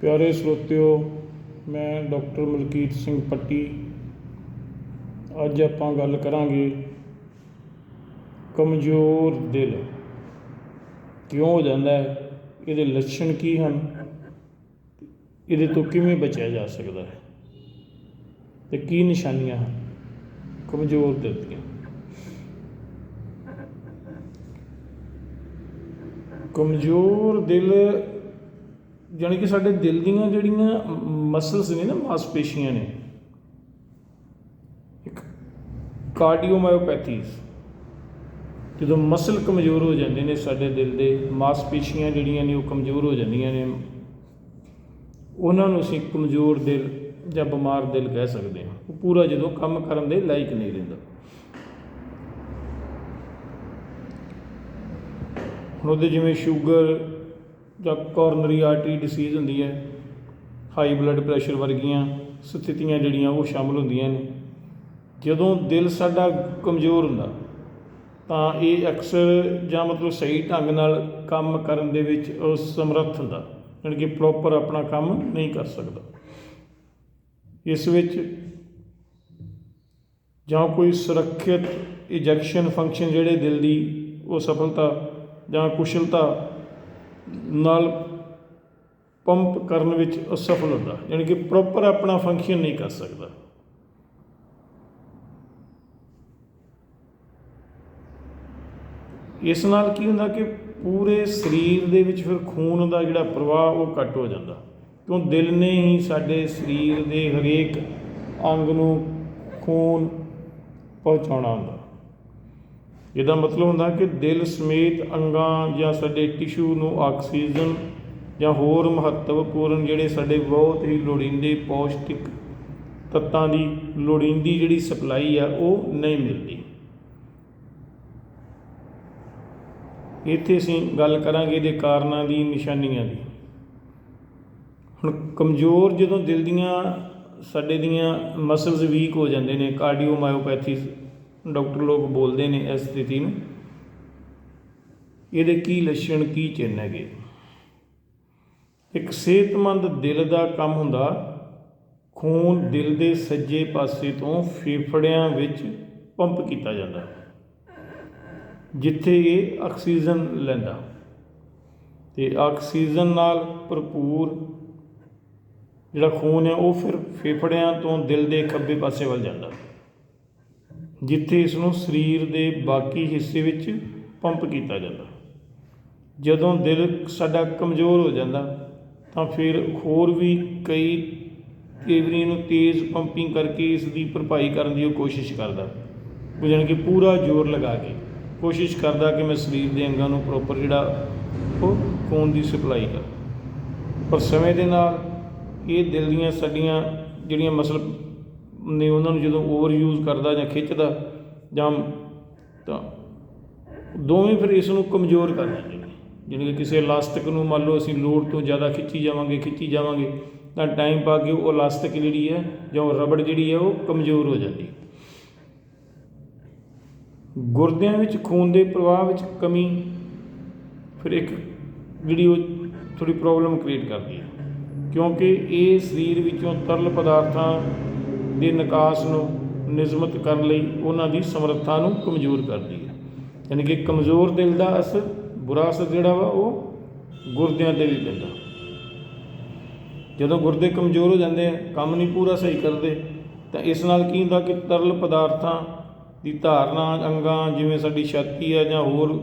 ਪਿਆਰੇ ਸਰੋਤਿਓ, ਮੈਂ ਡਾਕਟਰ ਮਲਕੀਤ ਸਿੰਘ ਪੱਟੀ। ਅੱਜ ਆਪਾਂ ਗੱਲ ਕਰਾਂਗੇ ਕਮਜ਼ੋਰ ਦਿਲ। ਕਿਉਂ ਹੋ ਜਾਂਦਾ ਹੈ? ਇਹਦੇ ਲੱਛਣ ਕੀ ਹਨ? ਇਹਦੇ ਤੋਂ ਕਿਵੇਂ ਬਚਿਆ ਜਾ ਸਕਦਾ ਹੈ? ਤੇ ਕੀ ਨਿਸ਼ਾਨੀਆਂ ਹਨ ਕਮਜ਼ੋਰ ਦਿਲ ਦੀਆਂ? ਕਮਜ਼ੋਰ ਦਿਲ ਜਾਣੀ ਕਿ ਸਾਡੇ ਦਿਲ ਦੀਆਂ ਜਿਹੜੀਆਂ ਮਸਲਸ ਨੇ ਨਾ, ਮਾਸਪੇਸ਼ੀਆਂ ਨੇ, ਇੱਕ ਕਾਰਡੀਓਮਾਇਓਪੈਥੀਜ਼ ਜਦੋਂ ਮਸਲ ਕਮਜ਼ੋਰ ਹੋ ਜਾਂਦੇ ਨੇ ਸਾਡੇ ਦਿਲ ਦੇ, ਮਾਸਪੇਸ਼ੀਆਂ ਜਿਹੜੀਆਂ ਨੇ ਉਹ ਕਮਜ਼ੋਰ ਹੋ ਜਾਂਦੀਆਂ ਨੇ, ਉਹਨਾਂ ਨੂੰ ਅਸੀਂ ਕਮਜ਼ੋਰ ਦਿਲ ਜਾਂ ਬਿਮਾਰ ਦਿਲ ਕਹਿ ਸਕਦੇ ਹਾਂ। ਉਹ ਪੂਰਾ ਜਦੋਂ ਕੰਮ ਕਰਨ ਦੇ ਲਾਇਕ ਨਹੀਂ ਰਹਿੰਦਾ। ਹੁਣ ਉਹਦੇ ਜਿਵੇਂ ਸ਼ੂਗਰ ਜਾਂ ਕੋਰਨਰੀ ਆਰਟਰੀ ਡਿਸੀਜ਼ ਹੁੰਦੀ ਹੈ, ਹਾਈ ਬਲੱਡ ਪ੍ਰੈਸ਼ਰ ਵਰਗੀਆਂ ਸਥਿਤੀਆਂ ਜਿਹੜੀਆਂ ਉਹ ਸ਼ਾਮਲ ਹੁੰਦੀਆਂ ਨੇ। ਜਦੋਂ ਦਿਲ ਸਾਡਾ ਕਮਜ਼ੋਰ ਹੁੰਦਾ, ਤਾਂ ਇਹ ਅਕਸਰ ਜਾਂ ਮਤਲਬ ਸਹੀ ਢੰਗ ਨਾਲ ਕੰਮ ਕਰਨ ਦੇ ਵਿੱਚ ਅਸਮਰੱਥ ਹੁੰਦਾ, ਯਾਨੀ ਕਿ ਪ੍ਰੋਪਰ ਆਪਣਾ ਕੰਮ ਨਹੀਂ ਕਰ ਸਕਦਾ। ਇਸ ਵਿੱਚ ਜਾਂ ਕੋਈ ਸੁਰੱਖਿਅਤ ਇਜੈਕਸ਼ਨ ਫੰਕਸ਼ਨ ਜਿਹੜੇ ਦਿਲ ਦੀ ਉਹ ਸਫਲਤਾ ਜਾਂ ਕੁਸ਼ਲਤਾ ਨਾਲ ਪੰਪ ਕਰਨ ਵਿੱਚ ਅਸਫਲ ਹੁੰਦਾ, ਯਾਨੀ ਕਿ ਪ੍ਰੋਪਰ ਆਪਣਾ ਫੰਕਸ਼ਨ ਨਹੀਂ ਕਰ ਸਕਦਾ। ਇਸ ਨਾਲ ਕੀ ਹੁੰਦਾ ਕਿ ਪੂਰੇ ਸਰੀਰ ਦੇ ਵਿੱਚ ਫਿਰ ਖੂਨ ਦਾ ਜਿਹੜਾ ਪ੍ਰਵਾਹ ਉਹ ਘੱਟ ਹੋ ਜਾਂਦਾ, ਕਿਉਂ ਦਿਲ ਨੇ ਹੀ ਸਾਡੇ ਸਰੀਰ ਦੇ ਹਰੇਕ ਅੰਗ ਨੂੰ ਖੂਨ ਪਹੁੰਚਾਉਣਾ ਹੁੰਦਾ। ਇਹਦਾ ਮਤਲਬ ਹੁੰਦਾ ਕਿ ਦਿਲ ਸਮੇਤ ਅੰਗਾਂ ਜਾਂ ਸਾਡੇ ਟਿਸ਼ੂ ਨੂੰ ਆਕਸੀਜਨ ਜਾਂ ਹੋਰ ਮਹੱਤਵਪੂਰਨ ਜਿਹੜੇ ਸਾਡੇ ਬਹੁਤ ਹੀ ਲੋੜੀਂਦੇ ਪੌਸ਼ਟਿਕ ਤੱਤਾਂ ਦੀ ਲੋੜੀਂਦੀ ਜਿਹੜੀ ਸਪਲਾਈ ਆ, ਉਹ ਨਹੀਂ ਮਿਲਦੀ। ਇੱਥੇ ਅਸੀਂ ਗੱਲ ਕਰਾਂਗੇ ਇਹਦੇ ਕਾਰਨਾਂ ਦੀ, ਨਿਸ਼ਾਨੀਆਂ ਦੀ। ਹੁਣ ਕਮਜ਼ੋਰ ਜਦੋਂ ਦਿਲ ਦੀਆਂ, ਸਾਡੇ ਦੀਆਂ ਮਸਲਸ ਵੀਕ ਹੋ ਜਾਂਦੇ ਨੇ ਕਾਰਡੀਓਮਾਇਓਪੈਥੀਸ ਡਾਕਟਰ ਲੋਕ ਬੋਲਦੇ ਨੇ ਇਸ ਸਥਿਤੀ ਨੂੰ। ਇਹਦੇ ਕੀ ਲੱਛਣ, ਕੀ ਚਿੰਨ੍ਹ ਹੈਗੇ? ਇੱਕ ਸਿਹਤਮੰਦ ਦਿਲ ਦਾ ਕੰਮ ਹੁੰਦਾ, ਖੂਨ ਦਿਲ ਦੇ ਸੱਜੇ ਪਾਸੇ ਤੋਂ ਫੇਫੜਿਆਂ ਵਿੱਚ ਪੰਪ ਕੀਤਾ ਜਾਂਦਾ, ਜਿੱਥੇ ਇਹ ਆਕਸੀਜਨ ਲੈਂਦਾ। ਤੇ ਆਕਸੀਜਨ ਨਾਲ ਭਰਪੂਰ ਜਿਹੜਾ ਖੂਨ ਹੈ, ਉਹ ਫਿਰ ਫੇਫੜਿਆਂ ਤੋਂ ਦਿਲ ਦੇ ਖੱਬੇ ਪਾਸੇ ਵੱਲ ਜਾਂਦਾ। ਜਿੱਥੇ ਇਸ ਨੂੰ ਸਰੀਰ ਦੇ ਬਾਕੀ ਹਿੱਸੇ ਵਿੱਚ ਪੰਪ ਕੀਤਾ ਜਾਂਦਾ। ਜਦੋਂ ਦਿਲ ਸਾਡਾ ਕਮਜ਼ੋਰ ਹੋ ਜਾਂਦਾ, ਤਾਂ ਫਿਰ ਹੋਰ ਵੀ ਕਈ ਕੇਵਰੀ ਨੂੰ ਤੇਜ਼ ਪੰਪਿੰਗ ਕਰਕੇ ਇਸ ਦੀ ਭਰਪਾਈ ਕਰਨ ਦੀ ਉਹ ਕੋਸ਼ਿਸ਼ ਕਰਦਾ। ਉਹ ਜਾਣੀ ਕਿ ਪੂਰਾ ਜ਼ੋਰ ਲਗਾ ਕੇ ਕੋਸ਼ਿਸ਼ ਕਰਦਾ ਕਿ ਮੈਂ ਸਰੀਰ ਦੇ ਅੰਗਾਂ ਨੂੰ ਪ੍ਰੋਪਰ ਜਿਹੜਾ ਉਹ ਖੂਨ ਦੀ ਸਪਲਾਈ ਕਰ। ਪਰ ਸਮੇਂ ਦੇ ਨਾਲ ਇਹ ਦਿਲ ਦੀਆਂ ਸਾਡੀਆਂ ਜਿਹੜੀਆਂ ਮਸਲ ਨੇ ਉਹਨਾਂ ਨੂੰ ਜਦੋਂ ਓਵਰ ਯੂਜ਼ ਕਰਦਾ ਜਾਂ ਖਿੱਚਦਾ ਜਾਂ ਤਾਂ ਦੋਵੇਂ ਫਿਰ ਇਸ ਨੂੰ ਕਮਜ਼ੋਰ ਕਰ ਜਾਂਦੇ ਨੇ। ਜਿਵੇਂ ਕਿ ਕਿਸੇ ਇਲਾਸਟਿਕ ਨੂੰ ਮੰਨ ਲਓ ਅਸੀਂ ਲੋਡ ਤੋਂ ਜ਼ਿਆਦਾ ਖਿੱਚੀ ਜਾਵਾਂਗੇ ਖਿੱਚੀ ਜਾਵਾਂਗੇ, ਤਾਂ ਟਾਈਮ ਪਾ ਕੇ ਉਹ ਇਲਾਸਟਿਕ ਜਿਹੜੀ ਹੈ ਜਾਂ ਉਹ ਰਬੜ ਜਿਹੜੀ ਹੈ ਉਹ ਕਮਜ਼ੋਰ ਹੋ ਜਾਂਦੀ ਗੁਰਦਿਆਂ ਵਿੱਚ ਖੂਨ ਦੇ ਪ੍ਰਵਾਹ ਵਿੱਚ ਕਮੀ ਫਿਰ ਇੱਕ ਜਿਹੜੀ ਉਹ ਥੋੜੀ ਪ੍ਰੋਬਲਮ ਕ੍ਰੀਏਟ ਕਰਦੀ ਹੈ। ਕਿਉਂਕਿ ਇਹ ਸਰੀਰ ਵਿੱਚੋਂ ਤਰਲ ਪਦਾਰਥਾਂ ਦੇ ਨਿਕਾਸ ਨੂੰ ਨਿਯਮਤ ਕਰਨ ਲਈ ਉਹਨਾਂ ਦੀ ਸਮਰੱਥਾ ਨੂੰ ਕਮਜ਼ੋਰ ਕਰਦੀ ਹੈ। ਯਾਨੀ ਕਿ ਕਮਜ਼ੋਰ ਦਿਲ ਦਾ ਅਸਰ ਬੁਰਾ ਅਸਰ ਜਿਹੜਾ ਵਾ ਉਹ ਗੁਰਦਿਆਂ ਤੇ ਵੀ ਪੈਂਦਾ। ਜਦੋਂ ਗੁਰਦੇ ਕਮਜ਼ੋਰ ਹੋ ਜਾਂਦੇ ਆ, ਕੰਮ ਨਹੀਂ ਪੂਰਾ ਸਹੀ ਕਰਦੇ, ਤਾਂ ਇਸ ਨਾਲ ਕੀ ਹੁੰਦਾ ਕਿ ਤਰਲ ਪਦਾਰਥਾਂ ਦੀ ਧਾਰਨਾ, ਅੰਗਾਂ, ਜਿਵੇਂ ਸਾਡੀ ਛਾਤੀ ਆ ਜਾਂ ਹੋਰ,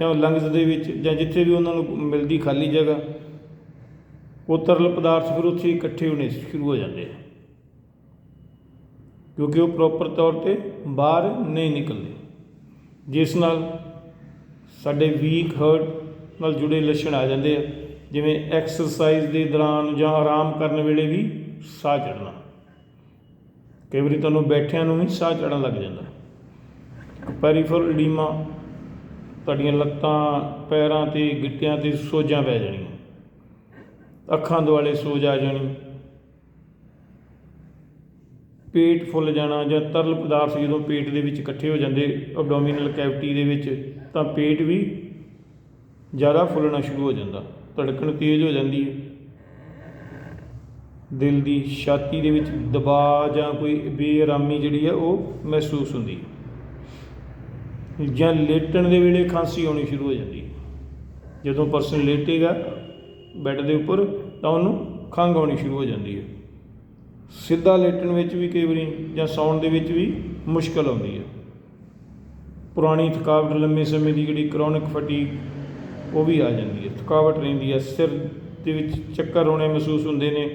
ਜਾਂ ਲੰਗਸ ਦੇ ਵਿੱਚ, ਜਾਂ ਜਿੱਥੇ ਵੀ ਉਹਨਾਂ ਨੂੰ ਮਿਲਦੀ ਖਾਲੀ ਜਗ੍ਹਾ, ਉਹ ਤਰਲ ਪਦਾਰਥ ਫਿਰ ਉੱਥੇ ਇਕੱਠੇ ਹੋਣੇ ਸ਼ੁਰੂ ਹੋ ਜਾਂਦੇ ਆ। ਕਿਉਂਕਿ ਉਹ ਪ੍ਰੋਪਰ ਤੌਰ ਤੇ ਬਾਹਰ ਨਹੀਂ ਨਿਕਲਦੇ। ਜਿਸ ਨਾਲ ਸਾਡੇ ਵੀਕ ਹਰਟ ਨਾਲ ਜੁੜੇ ਲੱਛਣ ਆ ਜਾਂਦੇ ਆ। ਜਿਵੇਂ ਐਕਸਰਸਾਈਜ਼ ਦੇ ਦੌਰਾਨ ਜਾਂ ਆਰਾਮ ਕਰਨ ਵੇਲੇ ਵੀ ਸਾਹ ਚੜਨਾ ਕਈ ਵਾਰੀ ਤੁਹਾਨੂੰ ਬੈਠਿਆਂ ਨੂੰ ਵੀ ਸਾਹ ਚੜਨ ਲੱਗ ਜਾਂਦਾ। ਪੈਰੀਫਰਲ ਡੀਮਾ ਤੁਹਾਡੀਆਂ ਲੱਤਾਂ, ਪੈਰਾਂ ਤੇ, ਗਿੱਟਿਆਂ ਤੇ ਸੋਜਾਂ ਪੈ ਜਾਣੀਆਂ। ਅੱਖਾਂ ਦੁਆਲੇ ਸੋਜ ਆ ਜਾਣੀ। ਪੇਟ ਫੁੱਲ ਜਾਣਾ ਜਾਂ ਤਰਲ ਪਦਾਰਥ ਜਦੋਂ ਪੇਟ ਦੇ ਵਿੱਚ ਇਕੱਠੇ ਹੋ ਜਾਂਦੇ ਐਬਡੋਮੀਨਲ ਕੈਵਿਟੀ ਦੇ ਵਿੱਚ, ਤਾਂ ਪੇਟ ਵੀ ਜ਼ਿਆਦਾ ਫੁੱਲਣਾ ਸ਼ੁਰੂ ਹੋ ਜਾਂਦਾ, ਧੜਕਣ ਤੇਜ਼ ਹੋ ਜਾਂਦੀ ਹੈ। ਦਿਲ ਦੀ ਛਾਤੀ ਦੇ ਵਿੱਚ ਦਬਾਅ ਜਾਂ ਕੋਈ ਬੇਆਰਾਮੀ ਜਿਹੜੀ ਹੈ ਉਹ ਮਹਿਸੂਸ ਹੁੰਦੀ ਹੈ। ਜਾਂ ਲੇਟਣ ਦੇ ਵੇਲੇ ਖਾਂਸੀ ਆਉਣੀ ਸ਼ੁਰੂ ਹੋ ਜਾਂਦੀ ਹੈ। ਜਦੋਂ ਪਰਸਨ ਲੇਟੇਗਾ ਬੈੱਡ ਦੇ ਉੱਪਰ, ਤਾਂ ਉਹਨੂੰ ਖੰਘ ਆਉਣੀ ਸ਼ੁਰੂ ਹੋ ਜਾਂਦੀ ਹੈ। ਸਿੱਧਾ ਲੇਟਣ ਵਿੱਚ ਵੀ ਕਈ ਵਾਰੀ ਜਾਂ ਸੌਣ ਦੇ ਵਿੱਚ ਵੀ ਮੁਸ਼ਕਲ ਆਉਂਦੀ ਹੈ। ਪੁਰਾਣੀ ਥਕਾਵਟ ਲੰਮੇ ਸਮੇਂ ਦੀ ਜਿਹੜੀ ਕ੍ਰੋਨਿਕ ਫਟੀਗ ਉਹ ਵੀ ਆ ਜਾਂਦੀ ਹੈ। ਥਕਾਵਟ ਰਹਿੰਦੀ ਹੈ। ਸਿਰ ਦੇ ਵਿੱਚ ਚੱਕਰ ਹੋਣੇ ਮਹਿਸੂਸ ਹੁੰਦੇ ਨੇ।